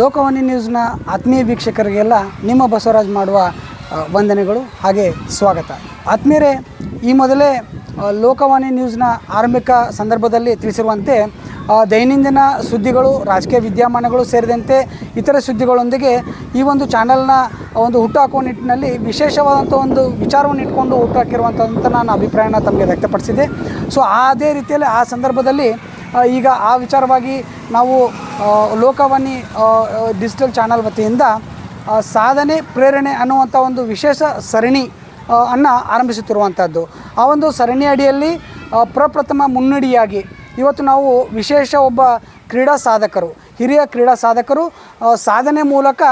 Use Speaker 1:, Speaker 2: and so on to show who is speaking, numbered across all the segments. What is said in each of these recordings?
Speaker 1: ಲೋಕವಾಣಿ ನ್ಯೂಸ್ನ ಆತ್ಮೀಯ ವೀಕ್ಷಕರಿಗೆಲ್ಲ ನಿಮ್ಮ ಬಸವರಾಜ್ ಮಾಡುವ ವಂದನೆಗಳು ಹಾಗೆ ಸ್ವಾಗತ. ಆತ್ಮೀಯರೇ, ಈ ಮೊದಲೇ ಲೋಕವಾಣಿ ನ್ಯೂಸ್ನ ಆರಂಭಿಕ ಸಂದರ್ಭದಲ್ಲಿ ತಿಳಿಸಿರುವಂತೆ ದೈನಂದಿನ ಸುದ್ದಿಗಳು, ರಾಜಕೀಯ ವಿದ್ಯಮಾನಗಳು ಸೇರಿದಂತೆ ಇತರ ಸುದ್ದಿಗಳೊಂದಿಗೆ ಈ ಒಂದು ಚಾನಲ್ನ ಒಂದು ಹುಟ್ಟುಹಾಕುವ ನಿಟ್ಟಿನಲ್ಲಿ ವಿಶೇಷವಾದಂಥ ಒಂದು ವಿಚಾರವನ್ನು ಇಟ್ಕೊಂಡು ಹುಟ್ಟುಹಾಕಿರುವಂಥದ್ದು ನಾನು ಅಭಿಪ್ರಾಯನ ತಮಗೆ ವ್ಯಕ್ತಪಡಿಸಿದೆ. ಸೊ, ಅದೇ ರೀತಿಯಲ್ಲಿ ಆ ಸಂದರ್ಭದಲ್ಲಿ ಈಗ ಆ ವಿಚಾರವಾಗಿ ನಾವು ಲೋಕವಾಣಿ ಡಿಜಿಟಲ್ ಚಾನಲ್ ವತಿಯಿಂದ ಸಾಧನೆ, ಪ್ರೇರಣೆ ಅನ್ನುವಂಥ ಒಂದು ವಿಶೇಷ ಸರಣಿ ಅನ್ನು ಆರಂಭಿಸುತ್ತಿರುವಂಥದ್ದು ಆ ಒಂದು ಸರಣಿ ಅಡಿಯಲ್ಲಿ ಪ್ರಪ್ರಥಮ ಮುನ್ನುಡಿಯಾಗಿ, ಇವತ್ತು ನಾವು ವಿಶೇಷ ಒಬ್ಬ ಕ್ರೀಡಾ ಸಾಧಕರು, ಹಿರಿಯ ಕ್ರೀಡಾ ಸಾಧಕರು ಸಾಧನೆ ಮೂಲಕ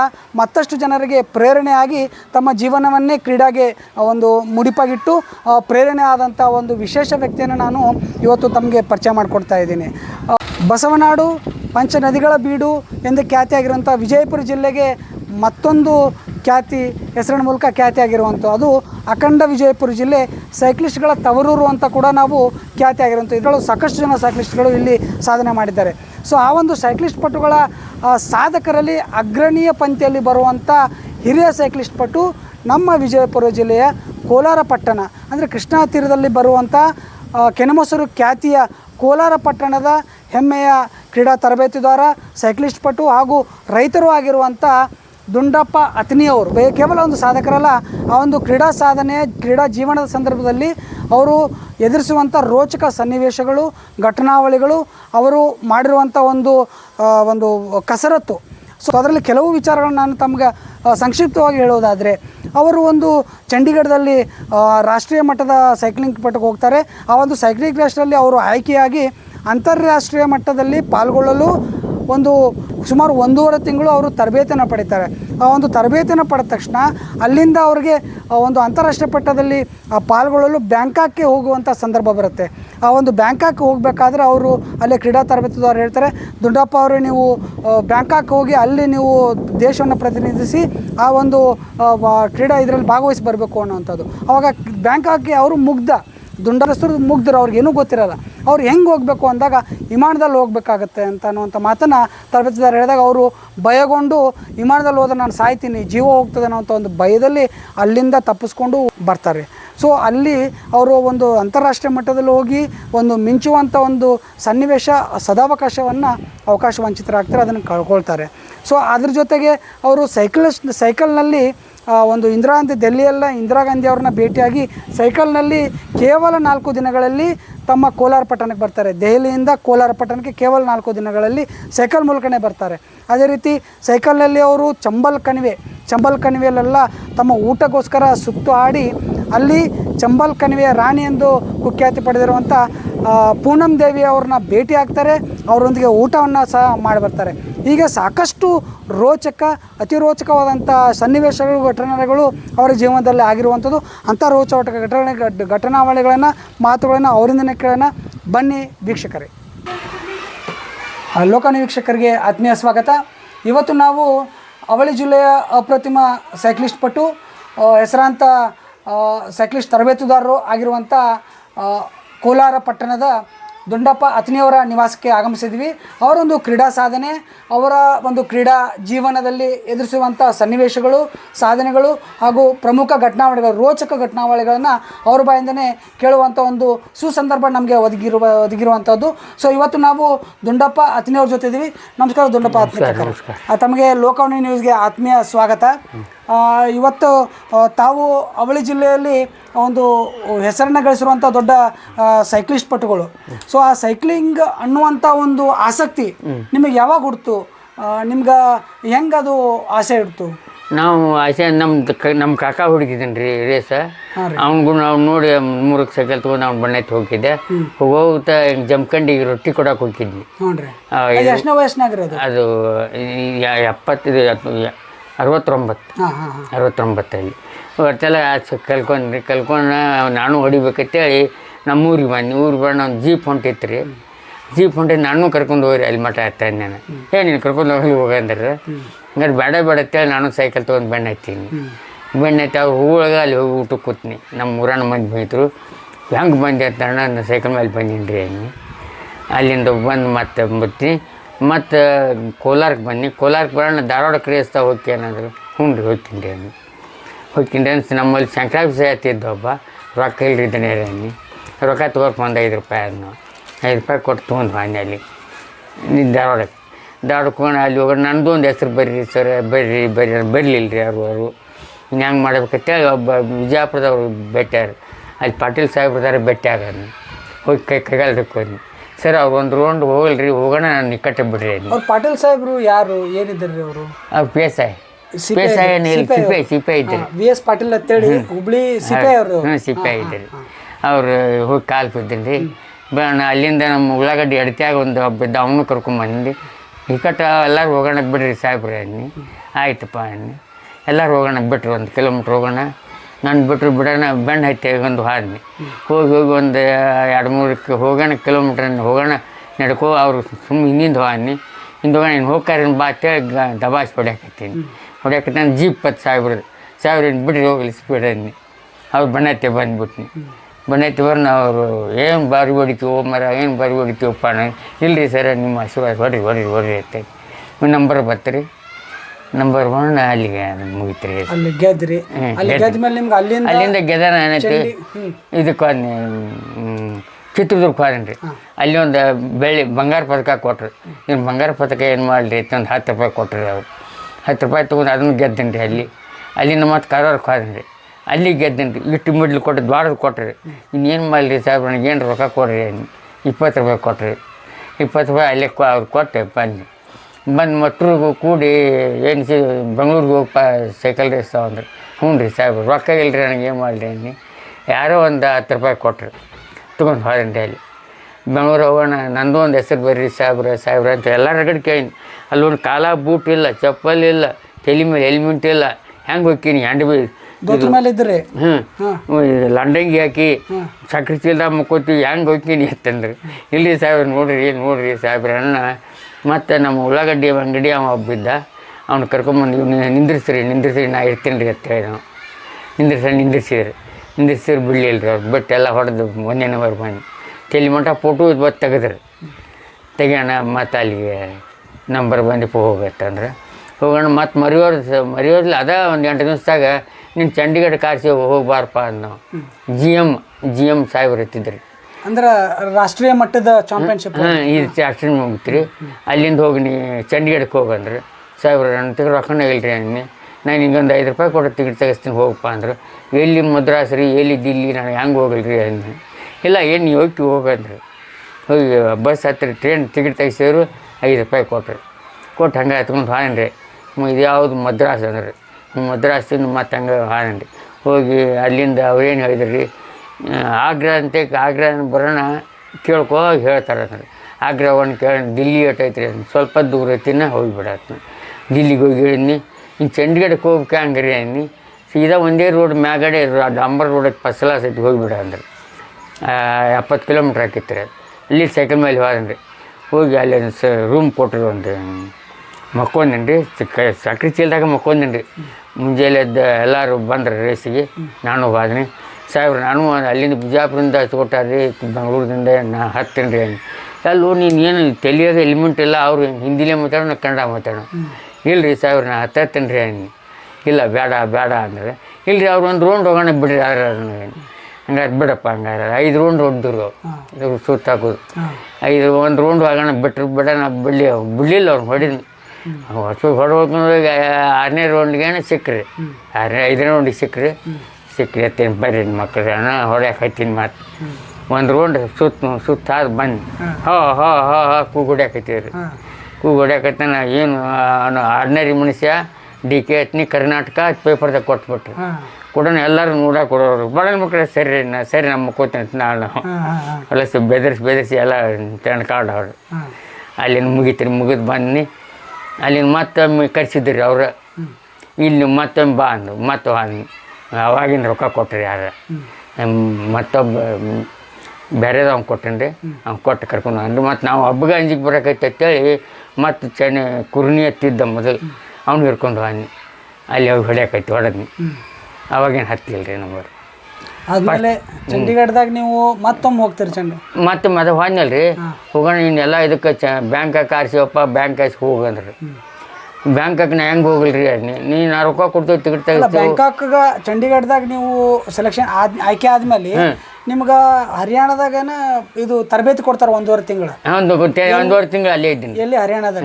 Speaker 1: ಮತ್ತಷ್ಟು ಜನರಿಗೆ ಪ್ರೇರಣೆಯಾಗಿ ತಮ್ಮ ಜೀವನವನ್ನೇ ಕ್ರೀಡೆಗೆ ಒಂದು ಮುಡಿಪಾಗಿಟ್ಟು ಪ್ರೇರಣೆ ಆದಂಥ ಒಂದು ವಿಶೇಷ ವ್ಯಕ್ತಿಯನ್ನು ನಾನು ಇವತ್ತು ತಮಗೆ ಪರಿಚಯ ಮಾಡಿಕೊಡ್ತಾ ಇದ್ದೀನಿ. ಬಸವನಾಡು ಪಂಚನದಿಗಳ ಬೀಡು ಎಂದು ಖ್ಯಾತಿಯಾಗಿರುವಂಥ ವಿಜಯಪುರ ಜಿಲ್ಲೆಗೆ ಮತ್ತೊಂದು ಖ್ಯಾತಿ, ಹೆಸರಿನ ಮೂಲಕ ಖ್ಯಾತಿಯಾಗಿರುವಂಥ ಅದು ಅಖಂಡ ವಿಜಯಪುರ ಜಿಲ್ಲೆ ಸೈಕ್ಲಿಸ್ಟ್ಗಳ ತವರೂರು ಅಂತ ಕೂಡ ನಾವು ಖ್ಯಾತಿಯಾಗಿರುವಂಥ ಇದರಲ್ಲೂ ಸಾಕಷ್ಟು ಜನ ಸೈಕ್ಲಿಸ್ಟ್ಗಳು ಇಲ್ಲಿ ಸಾಧನೆ ಮಾಡಿದ್ದಾರೆ. ಸೊ, ಆ ಒಂದು ಸೈಕ್ಲಿಸ್ಟ್ ಪಟುಗಳ ಸಾಧಕರಲ್ಲಿ ಅಗ್ರಣೀಯ ಪಂಕ್ತಿಯಲ್ಲಿ ಬರುವಂಥ ಹಿರಿಯ ಸೈಕ್ಲಿಸ್ಟ್ ಪಟು ನಮ್ಮ ವಿಜಯಪುರ ಜಿಲ್ಲೆಯ ಕೋಲಾರ ಪಟ್ಟಣ. ಅಂದರೆ ಕೃಷ್ಣಾ ತೀರದಲ್ಲಿ ಬರುವಂಥ ಕೆನಮೊಸರು ಖ್ಯಾತಿಯ ಕೋಲಾರ ಪಟ್ಟಣದ ಹೆಮ್ಮೆಯ ಕ್ರೀಡಾ ತರಬೇತುದಾರ, ಸೈಕ್ಲಿಸ್ಟ್ ಪಟು ಹಾಗೂ ರೈತರು ಆಗಿರುವಂಥ ದುಂಡಪ್ಪ ಅತನಿಯವರು ಬೇ, ಕೇವಲ ಒಂದು ಸಾಧಕರಲ್ಲ, ಆ ಒಂದು ಕ್ರೀಡಾ ಸಾಧನೆ, ಕ್ರೀಡಾ ಜೀವನದ ಸಂದರ್ಭದಲ್ಲಿ ಅವರು ಎದುರಿಸುವಂಥ ರೋಚಕ ಸನ್ನಿವೇಶಗಳು, ಘಟನಾವಳಿಗಳು, ಅವರು ಮಾಡಿರುವಂಥ ಒಂದು ಒಂದು ಕಸರತ್ತು. ಸೊ ಅದರಲ್ಲಿ ಕೆಲವು ವಿಚಾರಗಳನ್ನು ನಾನು ತಮಗೆ ಸಂಕ್ಷಿಪ್ತವಾಗಿ ಹೇಳೋದಾದರೆ, ಅವರು ಒಂದು ಚಂಡೀಗಢದಲ್ಲಿ ರಾಷ್ಟ್ರೀಯ ಮಟ್ಟದ ಸೈಕ್ಲಿಂಗ್ ಪಟ್ಟಕ್ಕೆ ಹೋಗ್ತಾರೆ. ಆ ಒಂದು ಸೈಕ್ಲಿಂಗ್ ರೇಸ್ನಲ್ಲಿ ಅವರು ಆಯ್ಕೆಯಾಗಿ ಅಂತಾರಾಷ್ಟ್ರೀಯ ಮಟ್ಟದಲ್ಲಿ ಪಾಲ್ಗೊಳ್ಳಲು ಒಂದು ಸುಮಾರು ಒಂದೂವರೆ ತಿಂಗಳು ಅವರು ತರಬೇತಿಯನ್ನು ಪಡಿತಾರೆ. ಆ ಒಂದು ತರಬೇತಿಯನ್ನು ಪಡೆದ ತಕ್ಷಣ ಅಲ್ಲಿಂದ ಅವರಿಗೆ ಒಂದು ಅಂತಾರಾಷ್ಟ್ರೀಯ ಮಟ್ಟದಲ್ಲಿ ಪಾಲ್ಗೊಳ್ಳಲು ಬ್ಯಾಂಕಾಕ್ಗೆ ಹೋಗುವಂಥ ಸಂದರ್ಭ ಬರುತ್ತೆ. ಆ ಒಂದು ಬ್ಯಾಂಕಾಕ್ ಹೋಗಬೇಕಾದ್ರೆ ಅವರು ಅಲ್ಲಿ ಕ್ರೀಡಾ ತರಬೇತಿದವರು ಹೇಳ್ತಾರೆ, ದುಂಡಪ್ಪ ಅವರೇ, ನೀವು ಬ್ಯಾಂಕಾಕ್ ಹೋಗಿ ಅಲ್ಲಿ ನೀವು ದೇಶವನ್ನು ಪ್ರತಿನಿಧಿಸಿ ಆ ಒಂದು ಕ್ರೀಡಾ ಇದರಲ್ಲಿ ಭಾಗವಹಿಸಿ ಬರಬೇಕು ಅನ್ನೋವಂಥದ್ದು. ಅವಾಗ ಬ್ಯಾಂಕಾಕ್ಗೆ ಅವರು ಮುಗ್ಧ. ದುಂಡರಸ್ತರು ಮುಗ್ಧರು ಅವ್ರಿಗೆ ಏನೂ ಗೊತ್ತಿರಲ್ಲ. ಅವ್ರು ಹೆಂಗೆ ಹೋಗಬೇಕು ಅಂದಾಗ ವಿಮಾನದಲ್ಲಿ ಹೋಗ್ಬೇಕಾಗತ್ತೆ ಅಂತ ಅನ್ನುವಂಥ ಮಾತನ್ನು ತರಬೇತಿದಾರ ಹೇಳಿದಾಗ ಅವರು ಭಯಗೊಂಡು ವಿಮಾನದಲ್ಲಿ ಹೋದ್ರೆ ನಾನು ಸಾಯ್ತೀನಿ, ಜೀವ ಹೋಗ್ತದೆ ಅನ್ನೋಂಥ ಒಂದು ಭಯದಲ್ಲಿ ಅಲ್ಲಿಂದ ತಪ್ಪಿಸ್ಕೊಂಡು ಬರ್ತಾರೆ. ಸೊ, ಅಲ್ಲಿ ಅವರು ಒಂದು ಅಂತಾರಾಷ್ಟ್ರೀಯ ಮಟ್ಟದಲ್ಲಿ ಹೋಗಿ ಒಂದು ಮಿಂಚುವಂಥ ಒಂದು ಸನ್ನಿವೇಶ, ಸದಾವಕಾಶವನ್ನು ಅವಕಾಶ ವಂಚಿತರಾಗ್ತಾರೆ, ಅದನ್ನು ಕಳ್ಕೊಳ್ತಾರೆ. ಸೊ ಅದ್ರ ಜೊತೆಗೆ ಅವರು ಸೈಕಲಿಸ್ಟ್ ಸೈಕಲ್ನಲ್ಲಿ ಒಂದು ಇಂದಿರಾ ಗಾಂಧಿ ದೆಹಲಿಯಲ್ಲ ಇಂದಿರಾ ಗಾಂಧಿ ಅವ್ರನ್ನ ಭೇಟಿಯಾಗಿ ಸೈಕಲ್ನಲ್ಲಿ ಕೇವಲ ನಾಲ್ಕು ದಿನಗಳಲ್ಲಿ ತಮ್ಮ ಕೋಲಾರ ಪಟ್ಟಣಕ್ಕೆ ಬರ್ತಾರೆ. ದೆಹಲಿಯಿಂದ ಕೋಲಾರ ಪಟ್ಟಣಕ್ಕೆ ಕೇವಲ ನಾಲ್ಕು ದಿನಗಳಲ್ಲಿ ಸೈಕಲ್ ಮೂಲಕನೇ ಬರ್ತಾರೆ. ಅದೇ ರೀತಿ ಸೈಕಲ್ನಲ್ಲಿ ಅವರು ಚಂಬಲ್ ಕಣಿವೆ, ಚಂಬಲ್ ಕಣಿವೆಯಲ್ಲೆಲ್ಲ ತಮ್ಮ ಊಟಕ್ಕೋಸ್ಕರ ಸುತ್ತು ಆಡಿ ಅಲ್ಲಿ ಚಂಬಲ್ ಕಣಿವೆಯ ರಾಣಿ ಎಂದು ಕುಖ್ಯಾತಿ ಪಡೆದಿರುವಂಥ ಪೂನಂ ದೇವಿ ಅವ್ರನ್ನ ಭೇಟಿ ಆಗ್ತಾರೆ. ಅವರೊಂದಿಗೆ ಊಟವನ್ನು ಸಹ ಮಾಡಿ ಬರ್ತಾರೆ. ಹೀಗೆ ಸಾಕಷ್ಟು ರೋಚಕ ಅತಿ ರೋಚಕವಾದಂಥ ಸನ್ನಿವೇಶಗಳು ಘಟನೆಗಳು ಅವರ ಜೀವನದಲ್ಲಿ ಆಗಿರುವಂಥದ್ದು. ಅಂಥ ರೋಚಕ ಘಟನೆ ಘಟ್- ಘಟನಾವಳಿಗಳನ್ನು ಮಾತುಗಳನ್ನು ಅವರಿಂದನೇ ಕೇಳೋಣ. ಬನ್ನಿ ವೀಕ್ಷಕರೇ. ಆ, ಲೋಕನ ವೀಕ್ಷಕರಿಗೆ ಆತ್ಮೀಯ ಸ್ವಾಗತ. ಇವತ್ತು ನಾವು ಅವಳಿ ಜಿಲ್ಲೆಯ ಅಪ್ರತಿಮ ಸೈಕ್ಲಿಸ್ಟ್ ಪಟು ಹೆಸರಾಂತ ಸೈಕ್ಲಿಸ್ಟ್ ತರಬೇತುದಾರರು ಆಗಿರುವಂಥ ಕೋಲಾರ ಪಟ್ಟಣದ ದುಂಡಪ್ಪ ಅತ್ನಿಯವರ ನಿವಾಸಕ್ಕೆ ಆಗಮಿಸಿದ್ವಿ. ಅವರೊಂದು ಕ್ರೀಡಾ ಸಾಧನೆ ಅವರ ಒಂದು ಕ್ರೀಡಾ ಜೀವನದಲ್ಲಿ ಎದುರಿಸುವಂಥ ಸನ್ನಿವೇಶಗಳು ಸಾಧನೆಗಳು ಹಾಗೂ ಪ್ರಮುಖ ಘಟನಾವಳಿಗಳು ರೋಚಕ ಘಟನಾವಳಿಗಳನ್ನು ಅವ್ರ ಬಾಯಿಂದನೇ ಕೇಳುವಂಥ ಒಂದು ಸುಸಂದರ್ಭ ನಮಗೆ ಒದಗಿರುವ ಒದಗಿರುವಂಥದ್ದು ಸೊ ಇವತ್ತು ನಾವು ದುಂಡಪ್ಪ ಅತ್ನಿಯವ್ರ ಜೊತೆ ಇದ್ದೀವಿ ನಮಸ್ಕಾರ ದುಂಡಪ್ಪ ಅತ್ನಿ ತಮಗೆ ಲೋಕವಾಣಿ ನ್ಯೂಸ್ಗೆ ಆತ್ಮೀಯ ಸ್ವಾಗತ. ಇವತ್ತು ತಾವು ಅವಳಿ ಜಿಲ್ಲೆಯಲ್ಲಿ ಒಂದು ಹೆಸರನ್ನ ಗಳಿಸಿರುವಂಥ ದೊಡ್ಡ ಸೈಕ್ಲಿಸ್ಟ್ ಪಟುಗಳು. ಸೊ ಆ ಸೈಕ್ಲಿಂಗ್ ಅನ್ನುವಂಥ ಒಂದು ಆಸಕ್ತಿ ನಿಮಗೆ ಯಾವಾಗ ಹುಡ್ತು? ನಿಮ್ಗೆ ಹೆಂಗೆ ಅದು ಆಸೆ ಇಡ್ತು
Speaker 2: ನಾವು ಆಸೆ ನಮ್ಮ ಕ ನಮ್ಮ ಕಾಕ ಹುಡುಗಿದ್ದೀನಿ ರೀ ರೇಸ. ಅವನಿಗೂ ನಾವು ನೋಡಿ ಮೂರಕ್ಕೆ ಸೈಕಲ್ ತೊಗೊಂಡು ಅವ್ನು ಎತ್ತಿ ಹೋಗಿದ್ದೆ. ಹೋಗ್ತಾ ಜಮ್ಕಂಡಿ ರೊಟ್ಟಿ ಕೊಡಕ್ಕೆ ಹೋಗಿದ್ವಿ.
Speaker 1: ಅದು ಅದು?
Speaker 2: ಅದು ಎಪ್ಪತ್ತಿದು ಅರವತ್ತೊಂಬತ್ತು. ಅರವತ್ತೊಂಬತ್ತಲ್ಲಿ. ಒಟ್ಟೆಲ್ಲ ಕಲ್ಕೊಂಡ್ರಿ ಕಲ್ಕೊಂಡು ನಾನು ಹೊಡಿಬೇಕಂತೇಳಿ ನಮ್ಮೂರಿಗೆ ಬಂದು ಊರಿಗೆ ಬಂದು ಒಂದು ಜೀಪ್ ಹೊಂಟಿತ್ತು ರೀ ಜೀಪ್ ಹೊಂಟಿದ್ದು ನಾನು ಕರ್ಕೊಂಡು ಹೋಗ್ರಿ ಅಲ್ಲಿ ಮಠ ಹತ್ತಾನೆ ನಾನು. ಏ ನೀನು ಕರ್ಕೊಂಡು ಹೋಗಿ ಹೋಗಂದ್ರೆ ಹಂಗಾರೆ ಬೇಡ ಬೇಡ ಅಂತೇಳಿ ನಾನು ಸೈಕಲ್ ತೊಗೊಂಡು ಬೆಣ್ಣೆ ಹತ್ತೀನಿ ಬೆಣ್ಣೆ ಹತ್ತಿ ಅವ್ರು ಹೂಳಗ ಅಲ್ಲಿ ಹೋಗಿ ಊಟಕ್ಕೆ ಕೂತ್ನಿ. ನಮ್ಮ ಊರನ್ನ ಮಂದಿ ಬೈತರು ಹೆಂಗೆ ಬಂದೆ ಅಂತ ಅಣ್ಣ ನಾನು ಸೈಕಲ್ ಮೇಲೆ ಬಂದೀನಿ ರೀ ಅಲ್ಲಿಂದ ಬಂದು ಮತ್ತೆ ಬರ್ತೀನಿ ಮತ್ತು ಕೋಲಾರಕ್ಕೆ ಬನ್ನಿ. ಕೋಲಾರಕ್ಕೆ ಬರೋಣ, ಧಾರವಾಡ ಕ್ರೇಸ್ತ ಹೋಗಿ ಏನಾದ್ರು? ಹ್ಞೂ ರೀ ಹೋಗ್ತೀನಿ ರೀ ಅಂದು ರೀ ಅನ್ಸ್ ನಮ್ಮಲ್ಲಿ ಶಂಕರಾಭಿಷೇಕ ಆಯ್ತಿದ್ದ ಒಬ್ಬ ರೊಕ್ಕ ಇಲ್ರಿ ಅನ್ನಿ ರೊಕ್ಕ ತೊಗೊಳಕ್ಕೆ ಒಂದು ಐದು ರೂಪಾಯಿ ಅದನ್ನು ಐದು ರೂಪಾಯಿ ಕೊಟ್ಟು ತೊಗೊಂಡು ಬನ್ನಿ ಅಲ್ಲಿ. ಧಾರವಾಡಕ್ಕೆ ಧಾರವಾಡಕ್ಕೆ ಅಲ್ಲಿ ಹೋಗೋಣ. ನಂದು ಒಂದು ಹೆಸ್ರು ಬರ್ರಿ ಸರ್, ಬರ್ರಿ ಬರ್ರಿ ಬರಲಿಲ್ಲ ರೀ ಅವರು. ಅವರು ಇನ್ನು ಹೆಂಗೆ ಮಾಡ್ಬೇಕಂತೇಳಿ ಒಬ್ಬ ವಿಜಯಪುರದವ್ರು ಭೇಟಿಯಾರ ಅಲ್ಲಿ ಪಾಟೀಲ್ ಸಾಹೇಬ್ರದಾರ ಭೇಟಿ ಹೋಗಿ ಕೈ ಕೈಗಾಲಕ್ಕೆ ಹೋಗಿ ಸರ್ ಅವ್ರು ಒಂದು ರೌಂಡ್ ಹೋಗಲ್ರಿ ಹೋಗೋಣ ನಾನು ನಿಕ್ಕಟ್ಟೆ ಬಿಡ್ರಿ.
Speaker 1: ಅವ್ರು ಪಾಟೀಲ್ ಸಾಹೇಬ್ರು ಯಾರು ಏನಿದ್ದಾರೆ ಅವರು?
Speaker 2: ಅವ್ರು ಪಿ ಎಸ್ ಐ
Speaker 1: ಸಿಪಾಯಿ
Speaker 2: ಪಿ ಎಸ್ ಐ ಏನಿಲ್ಲ
Speaker 1: ಸಿಪಾಯಿ
Speaker 2: ಪಿ ಐ ಇದ್ದರು
Speaker 1: ವಿ ಎಸ್ ಪಾಟೀಲ್ ಅಂತೇಳಿ ಹುಬ್ಳಿ ಸಿಪಾಯಿ ಅವರು.
Speaker 2: ಹ್ಞೂ ಸಿಪಾಯಿ ಇದ್ದರು ಅವ್ರು ಹೋಗಿ ಕಾಲು ಬಿದ್ದೀನಿ ರೀ ಬೇಡ ಅಲ್ಲಿಂದ ನಮ್ಮ ಉಳ್ಳಾಗಡ್ಡಿ ಅಡತ್ಯಾಗ ಒಂದು ಬಿದ್ದ ಅವನು ಕರ್ಕೊಂಬಂದು ಇಕ್ಕಟ್ಟ ಎಲ್ಲರೂ ಹೋಗೋಣ ಬಿಡ್ರಿ ಸಾಹೇಬ್ರಿ ಅನ್ನಿ. ಆಯ್ತಪ್ಪ ಅನ್ನಿ. ಎಲ್ಲರೂ ಹೋಗೋಣ ಬಿಟ್ರು ಒಂದು ಕಿಲೋಮೀಟ್ರ್ ಹೋಗೋಣ. ನಾನು ಬಿಟ್ಟರು ಬಿಡೋಣ ಬೆಂಡ್ ಹತ್ತಿ ಒಂದು ಹಾದ್ನಿ. ಹೋಗಿ ಹೋಗಿ ಒಂದು ಎರಡು ಮೂರು ಹೋಗೋಣ ಕಿಲೋಮೀಟ್ರ್ ಹೋಗೋಣ, ನಡ್ಕೋ, ಅವ್ರು ಸುಮ್ಮನೆ ಹಿಂದಿಂದ ಹೋಗಿ ಹಿಂದೆ ಹೋಗೋಣ ಇನ್ನು ಹೋಗ್ತಾರೆ ಬಾ ಅಂತೇಳಿ ಗ, ದಬಾಸ್ ಹೊಡ್ಯಾಕತ್ತೀನಿ. ನಾನು ಜೀಪ್ ಹತ್ತು ಸಾವಿರ ಸಾವಿರ ಬಿಡ್ರಿ ಹೋಗಲಿ ಸ್ಪೀಡ್ ಅನ್ನಿ ಅವ್ರು ಬಣ್ಣತ್ತೆ ಬಂದ್ಬಿಟ್ನಿ. ಬಣ್ಣತ್ತೆ ಬರ್ನ ಅವರು, ಏನು ಬಾರಿ ಹೊಡಿತೀವೋ ಮರ, ಏನು ಬಾರಿ ಹೊಡಿತೀವಪ್ಪ ನಾನು ಇಲ್ರಿ ಸರ್, ನಿಮ್ಮ ಆಶೀರ್ವಾದ ಹೊಡ್ರಿ ಹೊಡ್ರಿ ಹೊಡ್ರಿ ಅಂತ ನಂಬರ್ ಬರ್ತೀರಿ. ನಂಬರ್ ಒನ್ ಅಲ್ಲಿಗೆ ಮುಗಿತು ರೀ
Speaker 1: ಅಲ್ಲಿ ಗೆದ್ರಿ. ಅಲ್ಲಿ
Speaker 2: ಗೆದ್ದೆ.
Speaker 1: ಗೆದ್ದ ಮೇಲೆ ನಿಮ್ಗೆ ಅಲ್ಲಿಂದ
Speaker 2: ಅಲ್ಲಿಂದ ಗೆದನ ಏನೈತಿ. ಇದಕ್ಕೆ ಹೋದ್ನಿ ಚಿತ್ರದುರ್ಗ ಹೋದ್ರಿ ಅಲ್ಲಿ ಒಂದು ಬೆಳ್ಳಿ ಬಂಗಾರ ಪದಕ ಕೊಟ್ರು. ಇನ್ನು ಬಂಗಾರ ಪದಕ ಏನು ಮಾಡಲಿ? ಒಂದು ಹತ್ತು ರೂಪಾಯಿ ಕೊಟ್ರಿ ಅವ್ರು. ಹತ್ತು ರೂಪಾಯಿ ತೊಗೊಂಡು ಅದನ್ನು ಗೆದ್ದೀನಿ ರೀ ಅಲ್ಲಿ. ನಮ್ಮ ಮತ್ತೆ ಕಾರವಾರಕ್ಕೆ ಹೋದ್ರಿ ಅಲ್ಲಿ ಗೆದ್ದೀನಿ ರೀ ಇಟ್ಟು ಮಿಡ್ಲು ಕೊಟ್ಟು ದ್ವಾರದ ಕೊಟ್ರಿ. ಇನ್ನೇನು ಮಾಡಲಿ ನನಗೆ ಏನು ರೊಕ್ಕ ಕೊಡ್ರಿ. ಇಪ್ಪತ್ತು ರೂಪಾಯಿ ಕೊಟ್ರಿ. ಇಪ್ಪತ್ತು ರೂಪಾಯಿ ಅಲ್ಲಿ ಅವ್ರು ಕೊಟ್ಟೆ ಬಂದು ಬಂದು ಮಟ್ರಿಗೂ ಕೂಡಿ ಏನು ಸಿ ಬೆಂಗ್ಳೂರಿಗೆ ಹೋಗಿ ಪ ಸೈಕಲ್ ರೇಸ್ ಅಂದ್ರೆ ಹ್ಞೂ ರೀ ಸಾಹೇಬ್ರು ರೊಕ್ಕ ಇಲ್ರಿ ನನಗೆ ಏನು ಮಾಡಲಿ ಅನ್ನಿ. ಯಾರೋ ಒಂದು ಹತ್ತು ರೂಪಾಯಿ ಕೊಟ್ಟರು ತೊಗೊಂಡು ಅಲ್ಲಿ ಬೆಂಗಳೂರು ಹೋಗೋಣ ನಂದು ಒಂದು ಹೆಸರು ಬರ್ರಿ ಸಾಹೇಬ್ರ ಸಾಹೇಬ್ರ ಅಂತ ಎಲ್ಲರ ರಗಡ್ ಕೇಳಿನಿ. ಅಲ್ಲೊಂದು ಕಾಲ ಬೂಟ್ ಇಲ್ಲ ಚಪ್ಪಲ್ ಇಲ್ಲ ತಲೆ ಮೇಲೆ ಹೆಲ್ಮೆಟ್ ಇಲ್ಲ ಹೆಂಗೆ ಹೋಗ್ತೀನಿ ಹ್ಯಾಂಡ್ ಬಿ ಹ್ಞೂ ಲಂಡಂಗಿ ಹಾಕಿ ಸಕ್ರೆ ಚೀಲ್ದಾಗ ಮುಕ್ಕೋತೀವಿ ಹೆಂಗೆ ಹೋಗ್ತೀನಿ ಅಂತಂದ್ರೆ. ಇಲ್ಲಿ ಸಾಹೇಬ್ರ ನೋಡ್ರಿ ನೋಡ್ರಿ ಸಾಹೇಬ್ರ ಅಣ್ಣ ಮತ್ತು ನಮ್ಮ ಉಳ್ಳಾಗಡ್ಡಿ ಅಂಗಡಿ ಅವ ಒಬ್ಬಿದ್ದ. ಅವ್ನು ಕರ್ಕೊಂಬಂದು ಇವ್ನು ನಿಂದಿರ್ಸ್ರಿ ನಿಂದಿರ್ಸ್ರಿ ನಾ ಇರ್ತೀನಿ ರೀ ಅಂತ ಹೇಳಿ ನಾವು ನಿಂದಿರ್ಸಿ ನಿಂದಿರ್ಸಿದ್ರಿ ನಿಂದಿರ್ಸಿರಿ ಬಿಡ್ಲಿಲ್ಲ ರೀ ಅವ್ರು ಬಿಟ್ಟು ಎಲ್ಲ ಹೊಡೆದು ಒಂದೇ ನಂಬರ್ ಬಂದು. ತಲೆ ಮಟ್ಟ ಫೋಟೋ ಬತ್ತು ತೆಗೆದ್ರಿ. ತೆಗಿಯೋಣ ಮತ್ತು ಅಲ್ಲಿಗೆ ನಂಬರ್ ಬಂದು ಹೋಗ್ಬೇಕಂದ್ರೆ ಹೋಗೋಣ ಮತ್ತು ಮರಿಯೋರ್ ಮರಿಯೋದಿಲ್ಲ ಅದ ಒಂದು ಎಂಟು ದಿವಸದಾಗ ನೀನು ಚಂಡೀಗಢ ಕಾರ್ಸಿ ಹೋಗ್ಬಾರಪ್ಪ ಬಾರಪ್ಪ ನಾವು ಜಿ ಎಂ ಜಿ ಎಂ ಸಾಹೇಬ್ರು ಎತ್ತಿದ್ರಿ
Speaker 1: ಅಂದ್ರ ರಾಷ್ಟ್ರೀಯ ಮಟ್ಟದ ಚಾಂಪಿಯನ್ಶಿಪ್
Speaker 2: ಹಾಂ ಇದು ಮುಗಿತ್ರಿ. ಅಲ್ಲಿಂದ ಹೋಗಿ ನೀ ಚಂಡೀಗಢಕ್ಕೆ ಹೋಗಂದ್ರೆ ಸಾವಿರ ನನ್ನ ತೆಗೆದು ರೊಕ್ಕನೇ ಇಲ್ರಿ ಅನ್ನಿ ನಾನು ಹಿಂಗೊಂದು ಐದು ರೂಪಾಯಿ ಕೊಟ್ಟು ಟಿಕೆಟ್ ತೆಗಿಸ್ತೀನಿ ಹೋಗಪ್ಪ ಅಂದ್ರೆ. ಎಲ್ಲಿ ಮದ್ರಾಸ್ ರೀ ಎಲ್ಲಿ ದಿಲ್ಲಿ, ನಾನು ಹೆಂಗೆ ಹೋಗಲ್ರಿ ಅಂದೆ ಇಲ್ಲ, ಏನು ಹೋಗಿ ಹೋಗಂದ್ರೆ ಹೋಗಿ ಬಸ್ ಹತ್ತಿರ ಟ್ರೈನ್ ಟಿಕೆಟ್ ತೆಗಿಸಿದ್ರು ಐದು ರೂಪಾಯಿ ಕೊಟ್ಟರು ಕೊಟ್ಟು ಹಂಗೆ ಹತ್ಕೊಂಡು ಹಾನ್ರಿ. ಇದು ಯಾವುದು ಮದ್ರಾಸ್ ಅಂದ್ರೆ. ಮದ್ರಾಸಿಂದ ಮತ್ತೆ ಹಂಗೆ ಹಾನ್ರಿ. ಹೋಗಿ ಅಲ್ಲಿಂದ ಅವ್ರೇನು ಹೇಳಿದ್ರಿ? ಆಗ್ರಾ ಅಂತ ಆಗ್ರಾ ಬರೋಣ ಕೇಳ್ಕೊ ಹೇಳ್ತಾರೆ ಅಂದ್ರೆ ಆಗ್ರಹ ಒಂದು ಕೇಳಿ ದಿಲ್ಲಿ ಎಟ್ಟೈತ್ರಿ ಅಂತ ಸ್ವಲ್ಪ ದೂರ ಐತಿನ ಹೋಗಿಬಿಡತ್ತ ದಿಲ್ಲಿಗೆ ಹೋಗಿ ಹೇಳಿದ್ನಿ. ಇನ್ನು ಚಂಡೀಗಢಕ್ಕೆ ಹೋಗ್ಬೇಕು ಹಂಗ್ರಿ ಅನ್ನಿ ಸೀದಾ ಒಂದೇ ರೋಡ್ ಮ್ಯಾಗಡೆ ಡಾಂಬರ್ ರೋಡಕ್ಕೆ ಫಸಲ ಸೈತಿ ಹೋಗಿಬಿಡ ಅಂದ್ರೆ. ಎಪ್ಪತ್ತು ಕಿಲೋಮೀಟ್ರ್ ಹಾಕಿತ್ತು ರೀ ಅಲ್ಲಿ ಸೈಕಲ್ ಮೇಲೆ ಹೋದ್ರಿ ಹೋಗಿ ಅಲ್ಲಿ ಸ ರೂಮ್ ಕೊಟ್ಟರು ಒಂದು ಮಕ್ಕೊಂದನ್ರಿ. ಚಿಕ್ಕ ಸಕ್ರೆ ಚೀಲದಾಗ ಮಕ್ಕೊಂದನ್ರಿ. ಮುಂಜಾನೆ ಎದ್ದು ಎಲ್ಲರೂ ಬಂದ್ರು ರೇಸಿಗೆ ನಾನು ಹೋದ್ನಿ. ಸಾಹೇಬ್ರು ನಾನು ಅಲ್ಲಿಂದ ಬಿಜಾಪುರದಿಂದ ಹಚ್ಕೊಟ್ಟಾರ್ರಿ ಬೆಂಗಳೂರಿಂದ ನಾ ಹತ್ತೇನೆ ರೀ ಅಲ್ಲೂ ನೀನು ಏನು ತಲೆಯಾಗ ಎಲಿಮೆಂಟ್ ಇಲ್ಲ ಅವ್ರು ಹಿಂದಿಲೇ ಮಾತಾಡೋಣ ನಾ ಕನ್ನಡ ಮಾತಾಡೋಣ ಇಲ್ಲ ರೀ ಸಾಹೇಬ್ರು ನಾ ಹತ್ತತ್ತೇನೆ ರೀ ಅನ್ನಿ ಇಲ್ಲ ಬೇಡ ಬೇಡ ಅಂದ್ರೆ. ಇಲ್ರಿ ಅವ್ರು ಒಂದು ರೌಂಡ್ ಹೋಗೋಣ ಬಿಡ್ರಿ ಯಾರು ಹಂಗಾರೆ ಬಿಡಪ್ಪ ಹಂಗಾರೆ ಐದು ರೌಂಡ್ ಹೊಡ್ದ್ರು. ಇವ್ರು ಸುತ್ತಾಕೋದು ಐದು ಒಂದು ರೌಂಡ್ ಹೋಗೋಣ ಬಿಟ್ರು ಬಿಡೋಣ ಬಿಡಲಿ ಬಿಡಲಿಲ್ಲ ಅವ್ರು ಹೊಡಿದ್ನಿ ಹೊಸ ಹೊಡ್ಬೇಕಂದ್ರೆ ಆರನೇ ರೌಂಡ್ಗೆ ಸಿಕ್ಕ್ರಿ. ಆರನೇ ಐದನೇ ರೌಂಡಿಗೆ ಸಿಕ್ಕ್ರಿ. ಸಿಕ್ಕ್ರಿ ಎತ್ತೀನಿ ಬರ್ರಿ ಮಕ್ಕಳು ಅಣ್ಣ ಹೊಡ್ಯಾಕೆ ಹತ್ತೀನಿ ಮಾತು. ಒಂದು ರೌಂಡ್ ಸುತ್ತ ಸುತ್ತಾದ ಬಂದು. ಹೋ. ಹೋ ಹೋ ಹೋ ಕೂಗುಡ್ಯಾಕತ್ತೀವಿ ಕೂಗುಡ್ಯಾಕತ್ತಾನ ಏನು ಆರ್ಡಿನರಿ ಮನುಷ್ಯ ಡಿ ಕೆ ಎತ್ನಿ ಕರ್ನಾಟಕ ಪೇಪರ್ದಾಗ ಕೊಟ್ಬಿಟ್ರು. ಕೊಡೋಣ ಎಲ್ಲರೂ ನೋಡಕ್ಕೆ ಕೊಡೋರು. ಬಡ ಮಕ್ಕಳು ಸರಿ ನಾ ಸರಿ ನಮ್ಮ ಕೂತಿನ ನಾನು ಎಲ್ಲ ಸ್ವಲ್ಪ ಬೆದರಿಸಿ ಬೆದರಿಸಿ ಎಲ್ಲ ತಣ್ಕಾಡ್ ಅವರು. ಅಲ್ಲಿನ ಮುಗಿತ್ರಿ ಮುಗಿದು ಬನ್ನಿ. ಅಲ್ಲಿನ ಮತ್ತೊಮ್ಮೆ ಕರೆಸಿದ್ರಿ ಅವ್ರು. ಇಲ್ಲಿ ಮತ್ತೊಮ್ಮೆ ಬಾ ಅಂದು ಮತ್ತೆ ಅಂದು ಅವಾಗಿನ ರೊಕ್ಕ ಕೊಟ್ರಿ ಯಾರ. ಮತ್ತೊಬ್ಬ ಬೇರೆದವ್ನು ಕೊಟ್ಟನ್ರಿ ಅವ್ನು ಕೊಟ್ಟು ಕರ್ಕೊಂಡು ಅಂದ್ರೆ ಮತ್ತು ನಾವು ಹಬ್ಬಗೆ ಅಂಜಿಗೆ ಬರೋಕೈತೆ ಅಂತೇಳಿ ಮತ್ತು ಚೆನ್ನ ಕುರ್ನಿ ಎತ್ತಿದ್ದ ಮೊದಲು ಅವ್ನು ಹಿಡ್ಕೊಂಡು ಹೋದ್ನಿ. ಅಲ್ಲಿ ಅವ್ರು ಹೊಡ್ಯಾಕೈತಿ ಹೊಡೆದ್ನಿ ಅವಾಗೇನು ಹತ್ತಿಲ್ಲ ರೀ ನಮ್ಮವ್ರು
Speaker 1: ಆದ್ಮೇಲೆ ಚಂಡೀಗಢದಾಗ ನೀವು ಮತ್ತೊಮ್ಮೆ ಹೋಗ್ತೀರಿ ಚಂಡ?
Speaker 2: ಮತ್ತೆ ಮತ್ತೆ ರೀ ಹೋಗೋಣ ಇನ್ನೆಲ್ಲ ಇದಕ್ಕೆ ಚ ಬ್ಯಾಂಕಾಗ ಕಾರ್ಸಿವಪ್ಪ ಕಾಯಿಸಿ ಹೋಗಂದ್ರಿ ಬ್ಯಾಂಕಾಗ ನಾ ಹೆಂಗೆ ಹೋಗಲ್ರಿ? ನೀ- ನೀ ರೊಕ್ಕ ಕೊಡ್ತೇವೆ ಟಿಕೆಟ್ ತೆಗಿಸ್ತೇವೆ.
Speaker 1: ಬ್ಯಾಂಕಾಕ್ಗ ಚಂಡೀಗಢದಾಗ ನೀವು ಸೆಲೆಕ್ಷನ್ ಆದ್ ಆಯ್ಕೆ ಆದ್ಮೇಲೆ ನಿಮ್ಗೆ ಹರಿಯಾಣದಾಗನ ಇದು ತರಬೇತಿ ಕೊಡ್ತಾರೆ ಒಂದೂವರೆ ತಿಂಗಳು.
Speaker 2: ಒಂದು ಒಂದೂವರೆ ತಿಂಗಳು ಅಲ್ಲೇ ಇದ್ದೀನಿ.
Speaker 1: ಎಲ್ಲಿ ಹರಿಯಾಣದಾಗ?